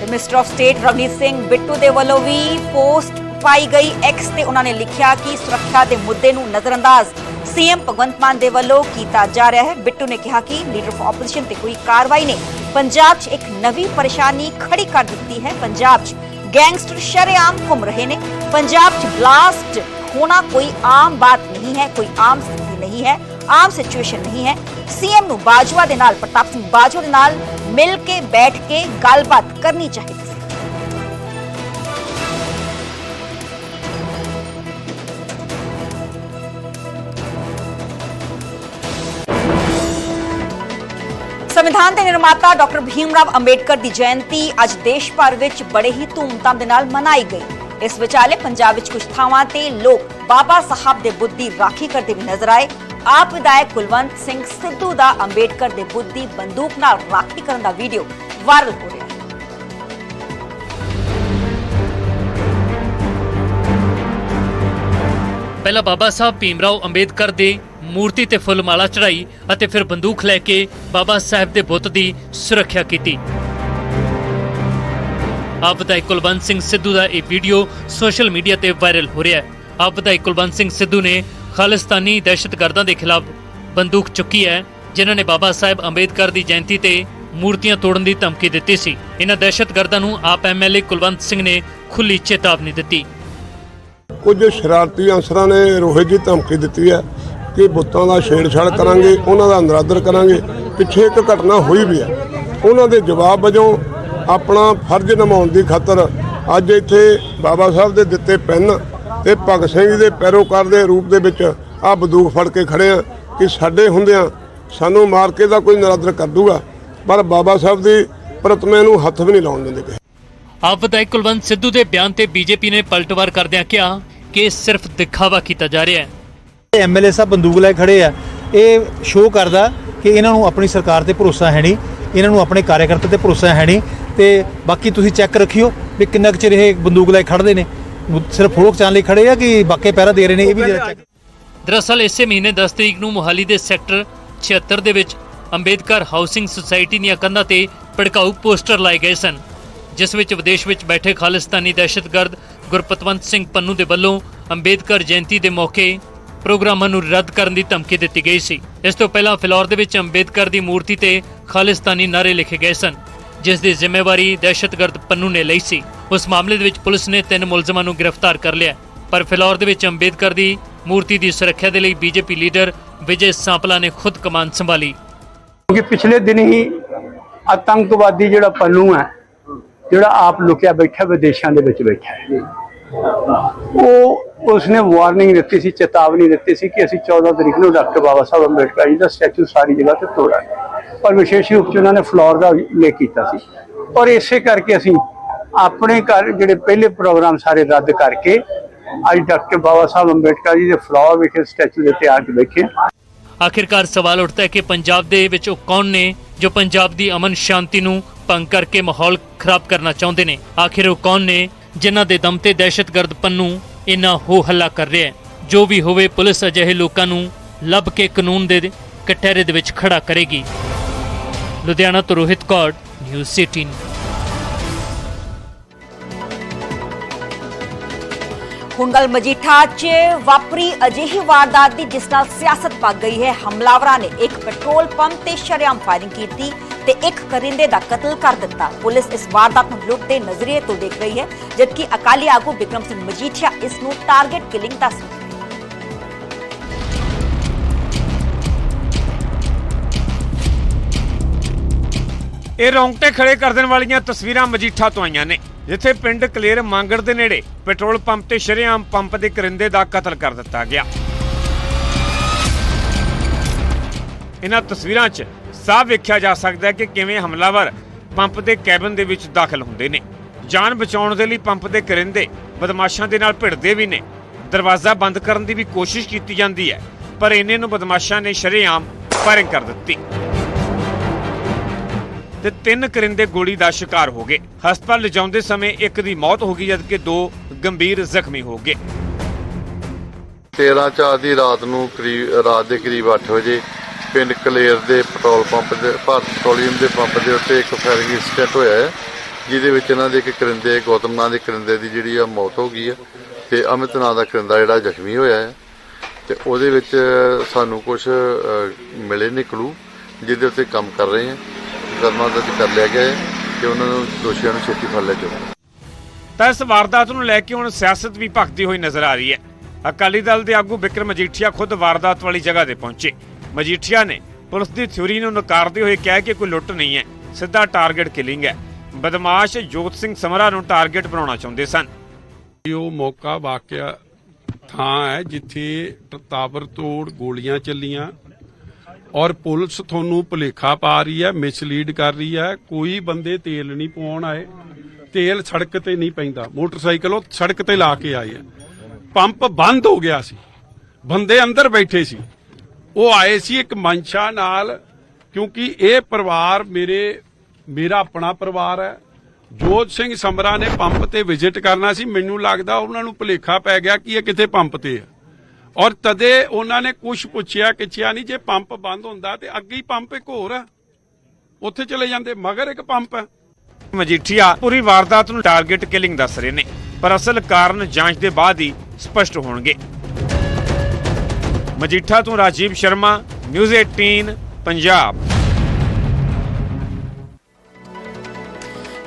Minister of state Ravneet Singh Bittu ਦੇ ਵੱਲੋਂ ਵੀ ਪੋਸਟ ਪਾਈ ਗਈ ਐਕਸ ਤੇ ਉਹਨਾਂ ਨੇ ਲਿਖਿਆ ਕਿ ਸੁਰੱਖਿਆ ਦੇ ਮੁੱਦੇ ਨੂੰ ਨਜ਼ਰਅੰਦਾਜ਼ ਸੀਐਮ ਭਗਵੰਤ ਮਾਨ ਦੇ ਵੱਲੋਂ ਕੀਤਾ ਜਾ ਰਿਹਾ ਹੈ। ਬਿੱਟੂ ਨੇ ਕਿਹਾ ਕਿ ਲੀਡਰ ਆਫ ਆਪੋਜੀਸ਼ਨ ਤੇ ਕੋਈ ਕਾਰਵਾਈ ਨੇ ਪੰਜਾਬ 'ਚ ਇੱਕ ਨਵੀਂ ਪਰੇਸ਼ਾਨੀ ਖੜੀ ਕਰ ਦਿੱਤੀ ਹੈ। ਪੰਜਾਬ 'ਚ ਗੈਂਗਸਟਰ ਸ਼ਰੇਆਮ ਘੁੰਮ ਰਹੇ ਨੇ। ਪੰਜਾਬ 'ਚ ਬਲਾਸਟ ਹੋਣਾ ਕੋਈ ਆਮ ਬਾਤ ਨਹੀਂ ਹੈ, ਕੋਈ ਆਮ ਸਥਿਤੀ ਨਹੀਂ ਹੈ, ਆਮ ਸਿਚੁਏਸ਼ਨ ਨਹੀਂ ਹੈ। ਸੀਐਮ ਨੂੰ ਬਾਜਵਾ ਦੇ ਨਾਲ, ਪ੍ਰਤਾਪ ਸਿੰਘ ਬਾਜਵਾ ਦੇ ਨਾਲ ਮਿਲ ਕੇ ਬੈਠ ਕੇ ਗੱਲਬਾਤ ਕਰਨੀ ਚਾਹੀਦੀ ਸੰਵਿਧਾਨ ਦੇ ਨਿਰਮਾਤਾ ਡਾਕਟਰ ਭੀਮ ਰਾਵ ਅੰਬੇਡਕਰ ਦੀ ਜਯੰਤੀ ਅੱਜ ਦੇਸ਼ ਭਰ ਵਿੱਚ ਬੜੇ ਹੀ ਧੂਮਧਾਮ ਦੇ ਨਾਲ ਮਨਾਈ ਗਈ। ਇਸ ਵਿਚਾਲੇ ਪੰਜਾਬ ਵਿੱਚ ਕੁਝ ਥਾਵਾਂ ਤੇ ਲੋਕ ਬਾਬਾ ਸਾਹਿਬ ਦੇ ਬੁੱਧ ਦੀ ਰਾਖੀ ਕਰਦੇ ਵੀ ਨਜ਼ਰ ਆਏ। ਆਪ ਵਿਧਾਇਕ ਕੁਲਵੰਤ ਸਿੰਘ ਸਿੱਧੂ ਦਾ ਅੰਬੇਡਕਰ ਦੇ ਬੁੱਧ ਦੀ ਬੰਦੂਕ ਨਾਲ ਰਾਖੀ ਕਰਨ ਦਾ ਵੀਡੀਓ ਵਾਇਰਲ ਹੋ ਰਿਹਾ ਹੈ। ਪਹਿਲਾਂ ਬਾਬਾ ਸਾਹਿਬ ਭੀਮਰਾਓ ਅੰਬੇਦਕਰ ਦੇ ਮੂਰਤੀ ਤੇ ਫੁੱਲ ਮਾਲਾ ਚੜਾਈ ਅਤੇ ਫਿਰ ਬੰਦੂਕ ਲੈ ਕੇ ਬਾਬਾ ਸਾਹਿਬ ਦੇ ਬੁੱਤ ਦੀ ਸੁਰੱਖਿਆ ਕੀਤੀ। ਆਪ ਵਿਧਾਇਕ ਕੁਲਵੰਤ ਸਿੰਘ ਸਿੱਧੂ ਦਾ ਇਹ ਵੀਡੀਓ ਸੋਸ਼ਲ ਮੀਡੀਆ ਤੇ ਵਾਇਰਲ ਹੋ ਰਿਹਾ ਹੈ। ਆਪ ਵਿਧਾਇਕ ਕੁਲਵੰਤ ਸਿੰਘ ਸਿੱਧੂ ਨੇ ਖਾਲਿਸਤਾਨੀ ਦਹਿਸ਼ਤਗਰਦਾਂ ਦੇ ਖਿਲਾਫ ਬੰਦੂਕ ਚੁੱਕੀ ਹੈ, ਜਿਨ੍ਹਾਂ ਨੇ ਬਾਬਾ ਸਾਹਿਬ ਅੰਬੇਦਕਰ ਦੀ ਜਯੰਤੀ ਤੇ ਮੂਰਤੀਆਂ ਤੋੜਨ ਦੀ ਧਮਕੀ ਦਿੱਤੀ ਸੀ। ਇਹਨਾਂ ਦਹਿਸ਼ਤਗਰਦਾਂ ਨੂੰ ਆਪ ਐਮਐਲਏ ਕੁਲਵੰਤ ਸਿੰਘ ਨੇ ਖੁੱਲੀ ਚੇਤਾਵਨੀ ਦਿੱਤੀ। ਕੁਝ ਸ਼ਰਾਰਤੀ ਅਨਸਰਾਂ ਨੇ ਰੋਹਿਤ ਜੀ ਧਮਕੀ ਦਿੱਤੀ ਹੈ। ਕਿ ਬੁੱਤਾਂ ਦਾ ਛੇੜਛਾੜ ਕਰਾਂਗੇ, ਉਹਨਾਂ ਦਾ ਨਰਾਦਰ ਕਰਾਂਗੇ, ਪਿੱਛੇ ਇੱਕ ਘਟਨਾ ਹੋਈ ਵੀ ਹੈ। ਉਹਨਾਂ ਦੇ ਜਵਾਬ ਵਜੋਂ ਆਪਣਾ ਫਰਜ਼ ਨਿਭਾਉਣ ਦੀ ਖਾਤਰ ਅੱਜ ਇੱਥੇ ਬਾਬਾ ਸਾਹਿਬ ਦੇ ਦਿੱਤੇ ਪੈਨ ਤੇ ਭਗਤ ਸਿੰਘ ਦੇ ਪੈਰੋਕਾਰ ਦੇ ਰੂਪ ਦੇ ਵਿੱਚ ਆ ਬੰਦੂਕ ਫੜ ਕੇ ਖੜੇ ਆ ਕਿ ਸਾਡੇ ਹੁੰਦਿਆਂ ਸਾਨੂੰ ਮਾਰ ਕੇ ਦਾ ਕੋਈ ਨਰਾਦਰ ਕਰ ਦੂਗਾ, ਪਰ ਬਾਬਾ ਸਾਹਿਬ ਦੀ ਪ੍ਰਤਿਮਾ ਨੂੰ ਹੱਥ ਵੀ ਨਹੀਂ ਲਾਉਣ ਦਿੰਦੇ ਕਿਸੇ। ਆਪ ਵਿਧਾਇਕ ਕੁਲਵੰਤ ਸਿੱਧੂ ਦੇ ਬਿਆਨ ਤੇ ਬੀਜੇਪੀ ਨੇ ਪਲਟਵਾਰ ਕਰਦਿਆਂ ਕਿਹਾ ਕਿ ਸਿਰਫ ਦਿਖਾਵਾ ਕੀਤਾ ਜਾ ਰਿਹਾ ਹੈ। ਐਮਐਲਏ ਸਾਹਿਬ ਬੰਦੂਕ ਲੈ ਖੜੇ ਆ ਇਹ ਸ਼ੋਅ ਕਰਦਾ ਕਿ ਇਹਨਾਂ ਨੂੰ ਆਪਣੀ ਸਰਕਾਰ ਤੇ ਭਰੋਸਾ ਹੈ ਨਹੀਂ ਇਹਨਾਂ ਨੂੰ ਆਪਣੇ ਕਾਰਜਕਰਤਾ ਤੇ ਭਰੋਸਾ ਹੈ ਨਹੀਂ ਤੇ ਬਾਕੀ ਤੁਸੀਂ ਚੈੱਕ ਰੱਖਿਓ ਵੀ ਕਿੰਨਾ ਕੁ ਚਿਰ ਇਹ ਬੰਦੂਕ ਲੈ ਖੜਦੇ ਨੇ। ਸਿਰਫ ਫੋਟੋ ਖਿਚਾਉਣ ਲਈ ਖੜੇ ਆ ਕਿ ਬਾਕੀ ਪਹਿਰਾ ਦੇ ਰਹੇ ਨੇ ਇਹ ਵੀ ਜਰਾ ਚੈੱਕ ਦਰਅਸਲ ਇਸੇ ਮਹੀਨੇ 10 ਤਰੀਕ ਨੂੰ ਮੁਹਾਲੀ ਦੇ ਸੈਕਟਰ 76 ਦੇ ਵਿੱਚ ਅੰਬੇਦਕਰ ਹਾਊਸਿੰਗ ਸੁਸਾਇਟੀ ਦੀਆਂ ਕੰਧਾਂ ਤੇ ਭੜਕਾਊ ਪੋਸਟਰ ਲਾਏ ਗਏ ਸਨ ਜਿਸ ਵਿੱਚ ਵਿਦੇਸ਼ ਵਿੱਚ ਬੈਠੇ ਖਾਲਿਸਤਾਨੀ ਦਹਿਸ਼ਤਗਰਦ ਗੁਰਪਤਵੰਤ ਸਿੰਘ ਪੰਨੂ ਦੇ ਵੱਲੋਂ ਅੰਬੇਦਕਰ ਜਯੰਤੀ ਦੇ ਮੌਕੇ ਪ੍ਰੋਗਰਾਮਾਂ ਨੂੰ ਰੱਦ ਕਰਨ ਦੀ ਧਮਕੀ ਦਿੱਤੀ ਗਈ ਸੀ। ਇਸ ਤੋਂ ਪਹਿਲਾਂ ਫਿਲੌਰ ਦੇ ਵਿੱਚ ਅੰਬੇਦਕਰ ਦੀ ਮੂਰਤੀ ਤੇ ਖਾਲਿਸਤਾਨੀ ਨਾਰੇ ਲਿਖੇ ਗਏ ਸਨ, ਜਿਸ ਦੀ ਜ਼ਿੰਮੇਵਾਰੀ ਦਹਿਸ਼ਤਗਰਦ ਪੰਨੂ ਨੇ ਲਈ ਸੀ। ਉਸ ਮਾਮਲੇ ਦੇ ਵਿੱਚ ਪੁਲਿਸ ਨੇ ਤਿੰਨ ਮੁਲਜ਼ਮਾਂ ਨੂੰ ਗ੍ਰਿਫਤਾਰ ਕਰ ਲਿਆ। ਪਰ ਫਿਲੌਰ ਦੇ ਵਿੱਚ ਅੰਬੇਦਕਰ ਦੀ ਮੂਰਤੀ ਦੀ ਸੁਰੱਖਿਆ ਦੇ ਲਈ ਬੀਜੇਪੀ ਲੀਡਰ ਵਿਜੇ ਸਾਂਪਲਾ ਨੇ ਖੁਦ ਕਮਾਨ ਸੰਭਾਲੀ। ਕਿਉਂਕਿ ਪਿਛਲੇ ਦਿਨ ਹੀ ਆਤੰਕਵਾਦੀ ਜਿਹੜਾ ਪੰਨੂ ਹੈ, ਜਿਹੜਾ ਆਪ ਲੁਕਿਆ ਬੈਠਾ ਵਿਦੇਸ਼ਾਂ ਦੇ ਵਿੱਚ ਬੈਠਾ ਹੈ। ਉਹ ਉਸਨੇ ਵਾਰਨਿੰਗ ਦਿੱਤੀ ਸੀ, ਚੇਤਾਵਨੀ ਦਿੱਤੀ ਸੀ ਕਿ ਅਸੀਂ 14 ਤਰੀਕ ਨੂੰ ਡਾਕਟਰ ਬਾਬਾ ਸਾਹਿਬ ਅੰਬੇਡਕਰ ਜੀ ਦਾ ਸਟੈਚੂ ਸਾਰੀ ਜਗ੍ਹਾ ਤੇ ਤੋੜਾਂਗੇ। ਪਰ ਵਿਸ਼ੇਸ਼ ਰੂਪ ਚ ਉਹਨਾਂ ਨੇ ਫਲੋਰ ਦਾ ਉਲੇਖ ਕੀਤਾ ਸੀ। ਔਰ ਇਸੇ ਕਰਕੇ ਅਸੀਂ ਆਪਣੇ ਘਰ ਜਿਹੜੇ ਪਹਿਲੇ ਪ੍ਰੋਗਰਾਮ ਸਾਰੇ ਰੱਦ ਕਰਕੇ ਅੱਜ ਡਾਕਟਰ ਬਾਬਾ ਸਾਹਿਬ ਅੰਬੇਡਕਰ ਜੀ ਦੇ ਫਲੋਰ ਵਿਖੇ ਸਟੈਚੂ ਦੇ ਉੱਤੇ ਆ ਕੇ ਬੈਠੇ ਆਖਿਰਕਾਰ ਸਵਾਲ ਉੱਠਦਾ ਹੈ ਕਿ ਪੰਜਾਬ ਦੇ ਵਿੱਚ ਉਹ ਕੌਣ ਨੇ ਜੋ ਪੰਜਾਬ ਦੀ ਅਮਨ ਸ਼ਾਂਤੀ ਨੂੰ ਭੰਗ ਕਰਕੇ ਮਾਹੌਲ ਖਰਾਬ ਕਰਨਾ ਚਾਹੁੰਦੇ ਨੇ? ਆਖਿਰ ਉਹ ਕੌਣ ਨੇ ਜਿਨ੍ਹਾਂ ਦੇ ਦਮ ਤੇ ਦਹਿਸ਼ਤਗਰਦ ਪੰਨੂ ਇੰਨਾ ਹੋ ਹੱਲਾ ਕਰ ਰਿਹਾ ਹੈ। ਜੋ ਵੀ ਹੋਵੇ, ਪੁਲਿਸ ਅਜਿਹੇ ਲੋਕਾਂ ਨੂੰ ਲੱਭ ਕੇ ਕਾਨੂੰਨ ਦੇ ਕਟਹਿਰੇ ਦੇ ਵਿੱਚ ਖੜਾ ਕਰੇਗੀ। ਲੁਧਿਆਣਾ ਤੋਂ ਰੋਹਿਤ ਕੌਰ, ਨਿਊਜ਼ 18 ਹੁਣ ਗੱਲ ਮਜੀਠਾ 'ਚ ਵਾਪਰੀ ਅਜਿਹੀ ਵਾਰਦਾਤ ਦੀ, ਜਿਸ ਨਾਲ ਸਿਆਸਤ ਪੱਕ ਗਈ ਹੈ। ਹਮਲਾਵਰਾਂ ਨੇ ਇੱਕ ਪੈਟਰੋਲ ਪੰਪ ਤੇ ਸ਼ਰੇਆਮ ਫਾਇਰਿੰਗ ਕੀਤੀ ਤੇ ਇੱਕ ਕਰਿੰਦੇ ਦਾ ਕਤਲ ਕਰ ਦਿੱਤਾ। ਪੁਲਿਸ ਇਸ ਵਾਰਦਾਤ ਨੂੰ ਲੁੱਟ ਦੇ ਨਜ਼ਰੀਏ ਤੋਂ ਦੇਖ ਰਹੀ ਹੈ, ਜਦਕਿ ਅਕਾਲੀ ਆਗੂ ਬਿਕਰਮ ਸਿੰਘ ਮਜੀਠੀਆ ਇਸ ਨੂੰ ਟਾਰਗੇਟ ਕਿਲਿੰਗ ਦੱਸ ਰਿਹਾ ਇਹ ਰੌਂਗਟੇ ਖੜੇ ਕਰ ਦੇਣ ਵਾਲੀਆਂ ਤਸਵੀਰਾਂ ਮਜੀਠਾ ਤੋਂ ਆਈਆਂ ਨੇ। ਜਿੱਥੇ ਪਿੰਡ ਕਲੇਰ ਮੰਗੜ ਦੇ ਨੇੜੇ ਪੈਟਰੋਲ ਪੰਪ ਤੇ ਸ਼ਰੇਆਮ ਪੰਪ ਦੇ ਕਰਿੰਦੇ ਦਾ ਕਤਲ ਕਰ ਦਿੱਤਾ ਗਿਆ। ਇਹਨਾਂ ਤਸਵੀਰਾਂ 'ਚ ਸਾਫ਼ ਵੇਖਿਆ ਜਾ ਸਕਦਾ ਹੈ ਕਿ ਕਿਵੇਂ ਹਮਲਾਵਰ ਪੰਪ ਦੇ ਕੈਬਨ ਦੇ ਵਿੱਚ ਦਾਖਲ ਹੁੰਦੇ ਨੇ। ਜਾਨ ਬਚਾਉਣ ਦੇ ਲਈ ਪੰਪ ਦੇ ਕਰਿੰਦੇ ਬਦਮਾਸ਼ਾਂ ਦੇ ਨਾਲ ਭਿੜਦੇ ਵੀ ਨੇ। ਦਰਵਾਜ਼ਾ ਬੰਦ ਕਰਨ ਦੀ ਵੀ ਕੋਸ਼ਿਸ਼ ਕੀਤੀ ਜਾਂਦੀ ਹੈ, ਪਰ ਇਹਨੇ ਨੂੰ ਬਦਮਾਸ਼ਾਂ ਨੇ ਸ਼ਰੇਆਮ ਫਾਇਰਿੰਗ ਕਰ ਦਿੱਤੀ। ਤੇ ਤਿੰਨ ਕਰਿੰਦੇ ਗੋਲੀ ਦਾ ਸ਼ਿਕਾਰ ਹੋ ਗਏ। ਹਸਪਤਾਲ ਲਿਜਾਉਂਦੇ ਸਮੇਂ ਇੱਕ ਦੀ ਮੌਤ ਹੋ ਗਈ, ਜਦਕਿ ਦੋ ਗੰਭੀਰ ਜ਼ਖਮੀ ਹੋ ਗਏ। 13 ਚਾਰ ਦੀ ਰਾਤ ਨੂੰ ਕਰੀਬ, ਰਾਤ ਦੇ ਕਰੀਬ 8 ਵਜੇ ਪਿੰਡ ਕਲੇਰ ਦੇ ਪੈਟਰੋਲ ਪੰਪ ਦੇ, ਭਾਰਤ ਪੈਟਰੋਲੀਅਮ ਦੇ ਪੰਪ ਦੇ ਉੱਤੇ ਇੱਕ ਫਾਇਰਿੰਗ ਇਨਸੀਡੈਂਟ ਹੋਇਆ ਹੈ, ਜਿਹਦੇ ਵਿੱਚ ਇਹਨਾਂ ਦੇ ਇੱਕ ਕਰਿੰਦੇ, ਗੌਤਮ ਨਾਂ ਦੇ ਕਰਿੰਦੇ ਦੀ ਜਿਹੜੀ ਆ ਮੌਤ ਹੋ ਗਈ ਹੈ ਤੇ ਅਮਿਤ ਨਾਂ ਦਾ ਕਰਿੰਦਾ ਜਿਹੜਾ ਜ਼ਖਮੀ ਹੋਇਆ ਹੈ। ਤੇ ਉਹਦੇ ਵਿੱਚ ਸਾਨੂੰ ਕੁਝ ਮਿਲੇ ਨੇ ਕਲੂ ਜਿਹਦੇ ਉੱਤੇ ਕੰਮ ਕਰ ਰਹੇ ਹਾਂ। ਮੁਕੱਦਮਾ ਦਰਜ ਕਰ ਲਿਆ ਗਿਆ ਹੈ ਤੇ ਉਹਨਾਂ ਨੂੰ ਦੋਸ਼ੀਆਂ ਨੂੰ ਛੇਤੀ ਫੜ ਲਿਆ ਜਾਊਗਾ। ਤਾਂ ਇਸ ਵਾਰਦਾਤ ਨੂੰ ਲੈ ਕੇ ਹੁਣ ਸਿਆਸਤ ਵੀ ਭਖਦੀ ਹੋਈ ਨਜ਼ਰ ਆ ਰਹੀ ਹੈ। ਅਕਾਲੀ ਦਲ ਦੇ ਆਗੂ ਬਿਕਰਮ ਮਜੀਠੀਆ ਖੁਦ ਵਾਰਦਾਤ ਵਾਲੀ ਜਗ੍ਹਾ ਤੇ ਪਹੁੰਚੇ। ਮਜੀਠੀਆ ਨੇ ਪੁਲਿਸ ਦੀ ਥਿਊਰੀ ਨੂੰ ਨਕਾਰਦੇ ਹੋਏ ਕਿਹਾ ਕਿ ਕੋਈ ਲੁੱਟ ਨਹੀਂ ਹੈ ਸਿੱਧਾ ਟਾਰਗੇਟ ਕਿਲਿੰਗ ਹੈ। ਬਦਮਾਸ਼ ਜੋਤ ਸਿੰਘ ਸਮਰਾ ਨੂੰ ਟਾਰਗੇਟ ਬਣਾਉਣਾ ਚਾਹੁੰਦੇ ਸਨ। ਇਹ ਉਹ ਮੌਕਾ ਵਾਕਿਆ ਥਾਂ ਹੈ ਜਿੱਥੇ ਤਾਬਰ ਤੋੜ ਗੋਲੀਆਂ ਚੱਲੀਆਂ। ਔਰ ਪੁਲਿਸ ਤੁਹਾਨੂੰ ਭੁਲੇਖਾ ਪਾ ਰਹੀ ਹੈ ਮਿਸਲੀਡ ਕਰ ਰਹੀ ਹੈ। ਕੋਈ ਬੰਦੇ ਤੇਲ ਨਹੀਂ ਪਾਉਣ ਆਏ, ਤੇਲ ਸੜਕ ਤੇ ਨਹੀਂ ਪੈਂਦਾ। ਮੋਟਰਸਾਈਕਲ ਉਹ ਸੜਕ ਤੇ ਲਾ ਕੇ ਆਏ ਆ। ਪੰਪ ਬੰਦ ਹੋ ਗਿਆ ਸੀ। ਬੰਦੇ ਅੰਦਰ ਬੈਠੇ ਸੀ। ਉਹ ਆਏ ਸੀ ਇੱਕ ਮਨਸ਼ਾ ਨਾਲ, ਕਿਉਂਕਿ ਇਹ ਪਰਿਵਾਰ ਮੇਰੇ, ਮੇਰਾ ਆਪਣਾ ਪਰਿਵਾਰ ਹੈ। ਜੋਤ ਸਿੰਘ ਸਮਰਾ ਨੇ ਪੰਪ ਤੇ ਵਿਜ਼ਿਟ ਕਰਨਾ ਸੀ। ਮੈਨੂੰ ਲੱਗਦਾ ਉਹਨਾਂ ਨੂੰ ਭੁਲੇਖਾ ਪੈ ਗਿਆ ਕਿ ਇਹ ਕਿਤੇ ਪੰਪ ਤੇ ਹੈ ਔਰ ਤਦੇ ਉਹਨਾਂ ਨੇ ਕੁਝ ਪੁੱਛਿਆ, ਕਿਛਿਆ ਨਹੀਂ, ਜੇ ਪੰਪ ਬੰਦ ਹੁੰਦਾ ਤੇ ਅੱਗੇ ਹੀ ਪੰਪ ਇੱਕ ਹੋਰ ਹੈ ਉੱਥੇ ਚਲੇ ਜਾਂਦੇ, ਮਗਰ ਇੱਕ ਪੰਪ ਹੈ ਮਜੀਠੀਆ, ਪੂਰੀ ਵਾਰਦਾਤ ਨੂੰ ਟਾਰਗੇਟ ਕਿਲਿੰਗ ਦੱਸ ਰਹੇ ਨੇ, ਪਰ ਅਸਲ ਕਾਰਨ ਜਾਂਚ ਦੇ ਬਾਅਦ ਹੀ ਸਪਸ਼ਟ ਹੋਣਗੇ। ਮਜੀਠਾ ਤੋਂ ਰਾਜੀਵ ਸ਼ਰਮਾ ਨਿਊਜ਼ 18 ਪੰਜਾਬ।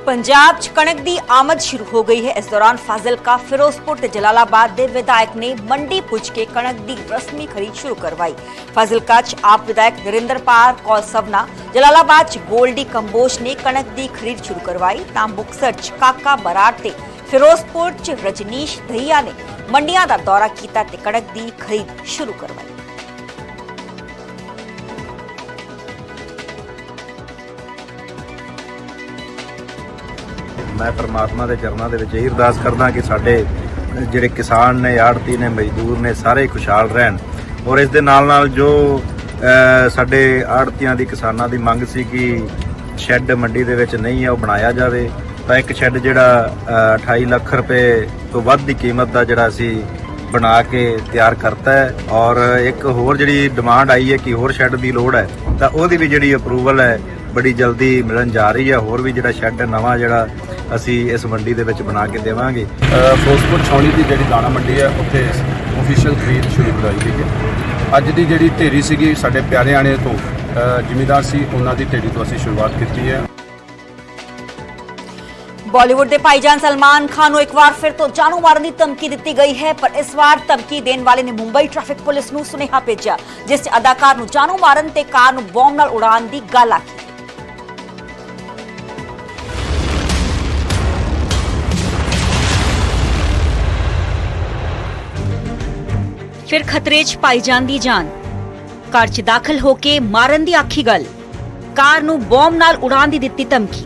ਪੰਜਾਬ 'ਚ ਕਣਕ ਦੀ ਆਮਦ ਸ਼ੁਰੂ ਹੋ ਗਈ ਹੈ ਇਸ ਦੌਰਾਨ ਫਾਜ਼ਿਲਕਾ ਫਿਰੋਜ਼ਪੁਰ ਤੇ ਜਲਾਲਾਬਾਦ ਦੇ ਵਿਧਾਇਕ ਨੇ ਮੰਡੀ ਪੁੱਜ ਕੇ ਕਣਕ ਦੀ ਰਸਮੀ ਖਰੀਦ ਸ਼ੁਰੂ ਕਰਵਾਈ ਫਾਜ਼ਿਲਕਾ 'ਚ ਆਪ ਵਿਧਾਇਕ ਨਰਿੰਦਰਪਾਲ ਕੌਰ ਸਵਨਾ ਜਲਾਲਾਬਾਦ 'ਚ ਗੋਲਡੀ ਕੰਬੋਜ ਨੇ ਕਣਕ ਦੀ ਖਰੀਦ ਸ਼ੁਰੂ ਕਰਵਾਈ ਤਾਂ ਮੁਕਤਸਰ 'ਚ ਕਾਕਾ ਬਰਾੜ ਤੇ ਫਿਰੋਜ਼ਪੁਰ 'ਚ ਰਜਨੀਸ਼ ਦਹੀਆ ਨੇ ਮੰਡੀਆਂ ਦਾ ਦੌਰਾ ਕੀਤਾ ਤੇ ਕਣਕ ਦੀ ਖਰੀਦ ਸ਼ੁਰੂ ਕਰਵਾਈ ਮੈਂ ਪਰਮਾਤਮਾ ਦੇ ਚਰਨਾਂ ਦੇ ਵਿੱਚ ਇਹ ਅਰਦਾਸ ਕਰਦਾ ਕਿ ਸਾਡੇ ਜਿਹੜੇ ਕਿਸਾਨ ਨੇ ਆੜਤੀ ਨੇ ਮਜ਼ਦੂਰ ਨੇ ਸਾਰੇ ਖੁਸ਼ਹਾਲ ਰਹਿਣ। ਔਰ ਇਸ ਦੇ ਨਾਲ ਨਾਲ ਜੋ ਸਾਡੇ ਆੜਤੀਆਂ ਦੀ ਕਿਸਾਨਾਂ ਦੀ ਮੰਗ ਸੀ ਕਿ ਸ਼ੈੱਡ ਮੰਡੀ ਦੇ ਵਿੱਚ ਨਹੀਂ ਹੈ ਉਹ ਬਣਾਇਆ ਜਾਵੇ ਤਾਂ ਇੱਕ ਸ਼ੈੱਡ ਜਿਹੜਾ ਅ, 28 ਲੱਖ ਰੁਪਏ ਤੋਂ ਵੱਧ ਦੀ ਕੀਮਤ ਦਾ ਜਿਹੜਾ ਅਸੀਂ ਬਣਾ ਕੇ ਤਿਆਰ ਕਰਤਾ ਹੈ। ਔਰ ਇੱਕ ਹੋਰ ਜਿਹੜੀ ਡਿਮਾਂਡ ਆਈ ਹੈ ਕਿ ਹੋਰ ਸ਼ੈੱਡ ਦੀ ਲੋੜ ਹੈ ਤਾਂ ਉਹਦੀ ਵੀ ਜਿਹੜੀ ਅਪਰੂਵਲ ਹੈ ਬੜੀ ਜਲਦੀ ਮਿਲਣ ਜਾ ਰਹੀ ਹੈ। ਹੋਰ ਵੀ ਜਿਹੜਾ ਸ਼ੈੱਡ ਨਵਾਂ ਜਿਹੜਾ ਅਸੀਂ ਇਸ ਮੰਡੀ ਦੇ ਵਿੱਚ ਬਣਾ ਕੇ ਦੇਵਾਂਗੇ। ਫਿਰੋਜ਼ਪੁਰ ਛਾਉਣੀ ਦੀ ਜਿਹੜੀ ਦਾਣਾ ਮੰਡੀ ਹੈ ਉੱਥੇ ਆਫੀਸ਼ੀਅਲ ਖਰੀਦ ਸ਼ੁਰੂ ਕਰਵਾਈ ਗਈ ਹੈ। ਅੱਜ ਦੀ ਜਿਹੜੀ ਢੇਰੀ ਸੀਗੀ ਸਾਡੇ ਪਿਆਰੇ ਆਣੇ ਤੋਂ ਅ, ਸੀ ਉਹਨਾਂ ਦੀ ਢੇਰੀ ਤੋਂ ਅਸੀਂ ਸ਼ੁਰੂਆਤ ਕੀਤੀ ਹੈ। ਬਾਲੀਵੁੱਡ ਦੇ ਭਾਈਜਾਨ ਸਲਮਾਨ ਖਾਨ ਨੂੰ ਇੱਕ ਵਾਰ ਫਿਰ ਤੋਂ ਜਾਨੋਂ ਮਾਰਨ ਦੀ ਧਮਕੀ ਦਿੱਤੀ ਗਈ ਹੈ ਪਰ ਇਸ ਵਾਰ ਧਮਕੀ ਦੇਣ ਵਾਲੇ ਨੇ ਮੁੰਬਈ ਟ੍ਰੈਫਿਕ ਪੁਲਿਸ ਨੂੰ ਸੁਨੇਹਾ ਭੇਜਿਆ ਜਿਸ 'ਚ ਅਦਾਕਾਰ ਨੂੰ ਜਾਨੋਂ ਮਾਰਨ ਤੇ ਕਾਰ ਨੂੰ ਬੰਬ ਨਾਲ ਉਡਾਉਣ ਦੀ ਗੱਲ ਆਖੀ। ਫਿਰ ਖਤਰੇ 'ਚ ਪਾਈ ਜਾਂਦੀ ਜਾਨ। ਕਾਰ 'ਚ ਦਾਖਲ ਹੋ ਕੇ ਮਾਰਨ ਦੀ ਆਖੀ ਗੱਲ। ਕਾਰ ਨੂੰ ਬੰਬ ਨਾਲ ਉਡਾਉਣ ਦੀ ਦਿੱਤੀ ਧਮਕੀ।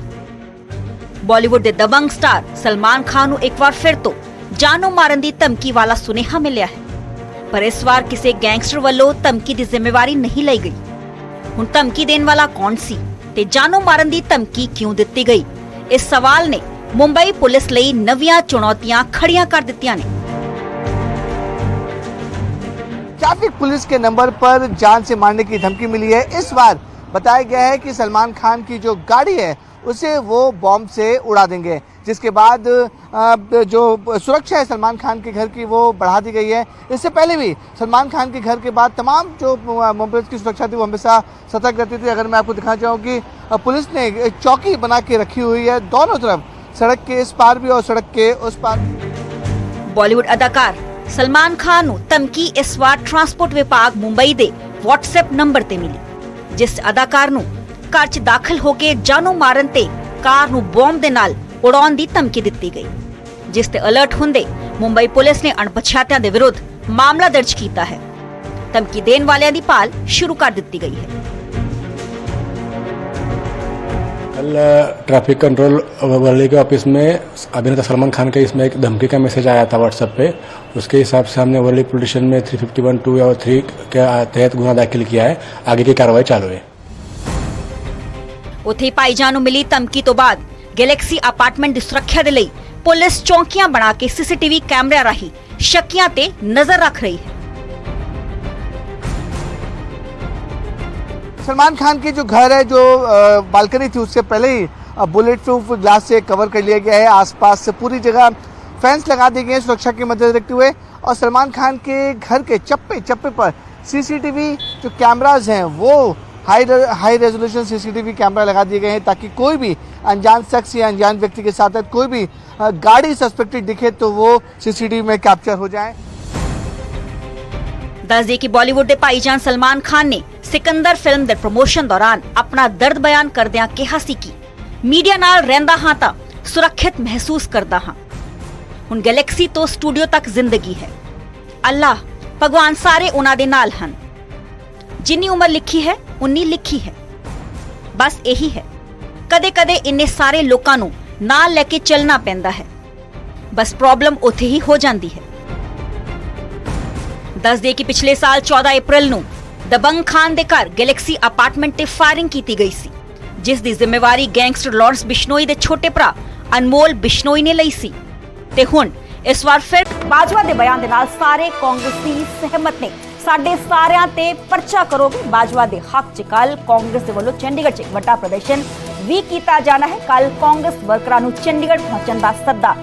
ਬਾਲੀਵੁੱਡ ਦੇ ਦਬੰਗ ਸਟਾਰ ਸਲਮਾਨ ਖਾਨ ਨੂੰ ਇੱਕ ਵਾਰ ਫਿਰ ਤੋਂ ਜਾਨੋਂ ਮਾਰਨ ਦੀ ਧਮਕੀ ਵਾਲਾ ਸੁਨੇਹਾ ਮਿਲਿਆ ਹੈ। ਪਰ ਇਸ ਵਾਰ ਕਿਸੇ ਗੈਂਗਸਟਰ ਵੱਲੋਂ ਧਮਕੀ ਦੀ ਜ਼ਿੰਮੇਵਾਰੀ ਨਹੀਂ ਲਈ ਗਈ। ਹੁਣ ਧਮਕੀ ਦੇਣ ਵਾਲਾ ਕੌਣ ਸੀ ਤੇ ਜਾਨੋਂ ਮਾਰਨ ਦੀ ਧਮਕੀ ਕਿਉਂ ਦਿੱਤੀ ਗਈ? ਇਸ ਸਵਾਲ ਨੇ ਮੁੰਬਈ ਪੁਲਿਸ ਲਈ ਨਵੀਆਂ ਚੁਣੌਤੀਆਂ ਖੜੀਆਂ ਕਰ ਦਿੱਤੀਆਂ ਨੇ। ट्रैफ़िक पुलिस के नंबर पर जान से मारने की धमकी मिली है। इस बार बताया गया है कि सलमान खान की जो गाड़ी है, उसे वो बॉम्ब से उड़ा देंगे। जिसके बाद जो सुरक्षा है सलमान खान के घर की, वो बढ़ा दी गई है। इससे पहले भी सलमान खान के घर के बाद तमाम जो मुंबई की सुरक्षा थी, वो हमेशा सतर्क रहती थी। अगर मैं आपको दिखाना चाहूँ कि पुलिस ने चौकी बना के रखी हुई है दोनों तरफ़, सड़क के इस पार भी और सड़क के उस पार बॉलीवुड अदाकार ਸਲਮਾਨ ਖਾਨ ਨੂੰ ਧਮਕੀ ਇਸ ਵਾਰ ਟਰਾਂਸਪੋਰਟ ਵਿਭਾਗ ਮੁੰਬਈ ਦੇ WhatsApp ਨੰਬਰ ਤੇ ਮਿਲੀ ਜਿਸ 'ਚ ਅਦਾਕਾਰ ਨੂੰ ਘਰ 'ਚ ਦਾਖਲ ਹੋ ਕੇ ਜਾਨੋਂ ਮਾਰਨ ਤੇ ਕਾਰ ਨੂੰ ਬੰਬ ਦੇ ਨਾਲ ਉਡਾਉਣ ਦੀ ਧਮਕੀ ਦਿੱਤੀ ਗਈ ਜਿਸ ਤੇ ਅਲਰਟ ਹੁੰਦੇ ਮੁੰਬਈ ਪੁਲਿਸ ਨੇ ਅਣਪਛਾਤਿਆਂ ਦੇ ਵਿਰੁੱਧ ਮਾਮਲਾ ਦਰਜ ਕੀਤਾ ਹੈ ਧਮਕੀ ਦੇਣ ਵਾਲਿਆਂ ਦੀ ਭਾਲ ਸ਼ੁਰੂ ਕਰ ਦਿੱਤੀ ਗਈ ਹੈ कल ट्रैफिक कंट्रोल वाले के ऑफिस में अभिनेता सलमान खान का इसमें एक धमकी का मैसेज आया था व्हाट्सएप पे उसके हिसाब से हमने वर्ली पुलिस स्टेशन में 351 टू और थ्री के तहत गुना दाखिल किया है आगे की कार्रवाई चालू है ਉੱਥੇ ਭਾਈਜਾਨ ਨੂੰ ਮਿਲੀ ਧਮਕੀ ਤੋਂ ਬਾਅਦ ਗੈਲੈਕਸੀ ਅਪਾਰਟਮੈਂਟ ਦੀ ਸੁਰੱਖਿਆ ਦੇ ਲਈ ਪੁਲਿਸ ਚੌਂਕੀਆਂ ਬਣਾ ਕੇ ਸੀਸੀਟੀਵੀ ਕੈਮਰਿਆਂ ਰਾਹੀਂ ਸ਼ੱਕੀਆਂ ਤੇ ਨਜ਼ਰ ਰੱਖ ਰਹੀ ਹੈ सलमान खान की जो घर है जो अ, बालकनी थी उससे पहले ही अ, बुलेट प्रूफ ग्लास से कवर कर लिया गया है आसपास से पूरी जगह फेंस लगा दी गई है सुरक्षा के मद्देनजर रखते हुए और सलमान खान के घर के चप्पे चप्पे पर सीसीटीवी जो कैमराज हैं वो high high resolution CCTV camera लगा दिए गए हैं ताकि कोई भी अनजान शख्स या अनजान व्यक्ति के साथ साथ कोई भी अ, गाड़ी सस्पेक्टेड दिखे तो वो सीसीटीवी में कैप्चर हो जाए ਦੱਸ ਦਈਏ ਕਿ ਬਾਲੀਵੁੱਡ ਦੇ ਭਾਈਜਾਨ ਸਲਮਾਨ ਖਾਨ ਨੇ ਸਿਕੰਦਰ ਫਿਲਮ ਦੇ ਪ੍ਰੋਮੋਸ਼ਨ ਦੌਰਾਨ ਆਪਣਾ ਦਰਦ ਬਿਆਨ ਕਰਦਿਆਂ ਕਿਹਾ ਸੀ ਕਿ ਮੀਡੀਆ ਨਾਲ ਰਹਿੰਦਾ ਹਾਂ ਤਾਂ ਸੁਰੱਖਿਅਤ ਮਹਿਸੂਸ ਕਰਦਾ ਹਾਂ ਹੁਣ ਗੈਲੈਕਸੀ ਤੋਂ ਸਟੂਡੀਓ ਤੱਕ ਜ਼ਿੰਦਗੀ ਹੈ। ਅੱਲਾਹ ਭਗਵਾਨ ਸਾਰੇ ਉਹਨਾਂ ਦੇ ਨਾਲ ਹਨ। ਜਿੰਨੀ ਉਮਰ ਲਿਖੀ ਹੈ, ਉਨੀ ਲਿਖੀ ਹੈ। ਬਸ ਇਹੀ ਹੈ। ਕਦੇ-ਕਦੇ ਇੰਨੇ ਸਾਰੇ ਲੋਕਾਂ ਨੂੰ ਨਾਲ ਲੈ ਕੇ ਚੱਲਣਾ ਪੈਂਦਾ ਹੈ। ਬਸ ਪ੍ਰੋਬਲਮ ਉੱਥੇ ਹੀ ਹੋ ਜਾਂਦੀ ਹੈ। ਦੱਸ ਦੇ ਕਿ ਪਿਛਲੇ ਸਾਲ 14 ਅਪ੍ਰੈਲ ਨੂੰ ਦਬੰਗ ਖਾਨ ਦੇ ਘਰ ਗੈਲੈਕਸੀ ਅਪਾਰਟਮੈਂਟ ਤੇ ਫਾਇਰਿੰਗ ਕੀਤੀ ਗਈ ਸੀ, ਜਿਸ ਦੀ ਜ਼ਿੰਮੇਵਾਰੀ ਗੈਂਗਸਟਰ ਲਾਰੈਂਸ ਬਿਸ਼ਨੋਈ ਦੇ ਛੋਟੇ ਭਰਾ ਅਨਮੋਲ ਬਿਸ਼ਨੋਈ ਨੇ ਲਈ ਸੀ। ਤੇ ਹੁਣ ਇਸ ਵਾਰ ਫਿਰ ਬਾਜਵਾ ਦੇ ਬਿਆਨ ਦੇ ਨਾਲ ਸਾਰੇ ਕਾਂਗਰਸੀ ਸਹਿਮਤ ਨੇ। ਸਾਡੇ ਸਾਰਿਆਂ ਤੇ ਪਰਚਾ ਕਰੋਗੇ ਬਾਜਵਾ ਦੇ ਹੱਕ ਚ। ਕੱਲ ਕਾਂਗਰਸ ਦੇ ਵੱਲੋਂ ਚੰਡੀਗੜ੍ਹ 'ਚ ਵੱਡਾ ਪ੍ਰਦਰਸ਼ਨ ਵੀ ਕੀਤਾ ਜਾਣਾ ਹੈ। ਕੱਲ ਕਾਂਗਰਸ ਵਰਕਰਾਂ ਨੂੰ ਚੰਡੀਗੜ੍ਹ ਪਹੁੰਚਣ ਦਾ ਸੱਦਾ।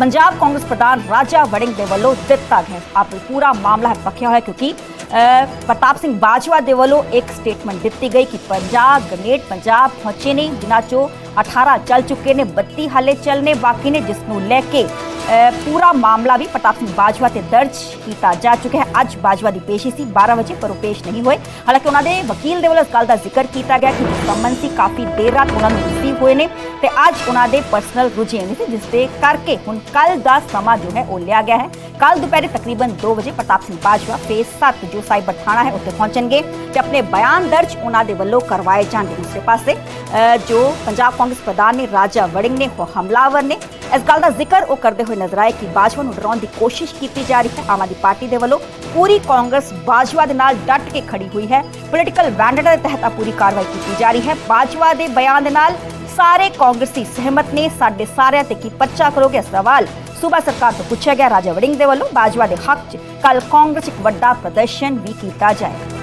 ਪੰਜਾਬ ਕਾਂਗਰਸ ਪ੍ਰਧਾਨ ਰਾਜਾ ਵੜਿੰਗ ਦੇ ਵੱਲੋਂ ਦਿੱਤਾ ਗਿਆ ਆਪ ਪੂਰਾ ਮਾਮਲਾ ਹੈ ਪੱਖਿਆ ਹੋਇਆ ਕਿਉਂਕਿ ਅਹ, ਪ੍ਰਤਾਪ ਸਿੰਘ ਬਾਜਵਾ ਦੇ ਵੱਲੋਂ ਇੱਕ ਸਟੇਟਮੈਂਟ ਦਿੱਤੀ ਗਈ ਕਿ 50 ਗ੍ਰਨੇਡ ਪੰਜਾਬ ਪਹੁੰਚੇ ਨੇ ਜਿਨ੍ਹਾਂ ਚੋਂ 18 ਚੱਲ ਚੁੱਕੇ ਨੇ 32 ਹਾਲੇ ਚੱਲਨੇ ਬਾਕੀ ਨੇ, ਜਿਸ ਨੂੰ ਲੈ ਕੇ ਪੂਰਾ ਮਾਮਲਾ ਵੀ ਪ੍ਰਤਾਪ ਸਿੰਘ ਬਾਜਵਾ ਤੇ ਦਰਜ ਕੀਤਾ ਜਾ ਚੁੱਕਿਆ ਹੈ। ਅੱਜ ਬਾਜਵਾ ਦੀ ਪੇਸ਼ੀ ਸੀ 12 ਵਜੇ, ਪਰ ਉਹ ਪੇਸ਼ ਨਹੀਂ ਹੋਏ। ਹਾਲਾਂਕਿ ਉਹਨਾਂ ਦੇ ਵਕੀਲ ਦੇ ਵੱਲੋਂ ਇਸ ਗੱਲ ਦਾ ਜ਼ਿਕਰ ਕੀਤਾ ਗਿਆ ਕਿ ਸੰਬੰਧ ਸੀ, ਕਾਫੀ ਦੇਰ ਰਾਤ ਉਹਨਾਂ ਨੂੰ ਰਿਸੀਵ ਹੋਏ ਨੇ। ਤੇ ਅੱਜ ਉਹਨਾਂ ਦੇ ਪਰਸਨਲ ਰੁਝੇਵੇਂ ਸੀ ਜਿਸ ਦੇ ਕਰਕੇ ਹੁਣ ਕੱਲ ਦਾ ਸਮਾਂ ਜੋ ਹੈ ਉਹ ਲਿਆ ਗਿਆ ਹੈ। ਕੱਲ ਦੁਪਹਿਰੇ ਤਕਰੀਬਨ 2 ਵਜੇ ਪ੍ਰਤਾਪ ਸਿੰਘ ਬਾਜਵਾ ਫੇਸ 7 ਜੋ ਸਾਈਬਰ ਥਾਣਾ ਹੈ, ਉੱਥੇ ਪਹੁੰਚਣਗੇ ਤੇ ਆਪਣੇ ਬਿਆਨ ਦਰਜ ਉਹਨਾਂ ਦੇ ਵੱਲੋਂ ਕਰਵਾਏ ਜਾਣਗੇ। ਦੂਸਰੇ ਪਾਸੇ ਜੋ ਪੰਜਾਬ ਕਾਂਗਰਸ ਪ੍ਰਧਾਨ ਨੇ ਰਾਜਾ ਵੜਿੰਗ ਨੇ ਹਮਲਾਵਰ ਨੇ। ਇਸ ਗੱਲ ਦਾ ਜ਼ਿਕਰ ਉਹ ਕਰਦੇ ਹੋਏ ਨਜ਼ਰ ਆਏ ਕਿ ਬਾਜਵਾ ਨੂੰ ਡਰਾਉਣ ਦੀ ਕੋਸ਼ਿਸ਼ ਕੀਤੀ ਜਾ ਰਹੀ ਹੈ। ਆਮ ਆਦਮੀ ਪਾਰਟੀ ਦੇ ਵੱਲੋਂ ਪੂਰੀ ਕਾਂਗਰਸ ਬਾਜਵਾ ਦੇ ਨਾਲ ਡਟ ਕੇ ਖੜੀ ਹੋਈ ਹੈ। ਪੋਲੀਟੀਕਲ ਵੈਂਡਰ ਦੇ ਤਹਿਤ ਆ ਪੂਰੀ ਕਾਰਵਾਈ ਕੀਤੀ ਜਾ ਰਹੀ ਹੈ। ਬਾਜਵਾ ਦੇ ਬਿਆਨ ਦੇ ਨਾਲ ਸਾਰੇ ਕਾਂਗਰਸੀ ਸਹਿਮਤ ਨੇ ਸਾਡੇ ਸਾਰਿਆਂ ਤੇ ਕੀ ਪਰਚਾ ਕਰੋਗੇ? ਸਵਾਲ ਸੂਬਾ ਸਰਕਾਰ ਤੋਂ ਪੁੱਛਿਆ ਗਿਆ। ਰਾਜਾ ਵੜਿੰਗ ਦੇ ਵੱਲੋਂ ਬਾਜਵਾ ਦੇ ਹੱਕ 'ਚ ਕੱਲ ਕਾਂਗਰਸ ਇੱਕ ਵੱਡਾ ਪ੍ਰਦਰਸ਼ਨ ਵੀ ਕੀਤਾ ਜਾਏਗਾ।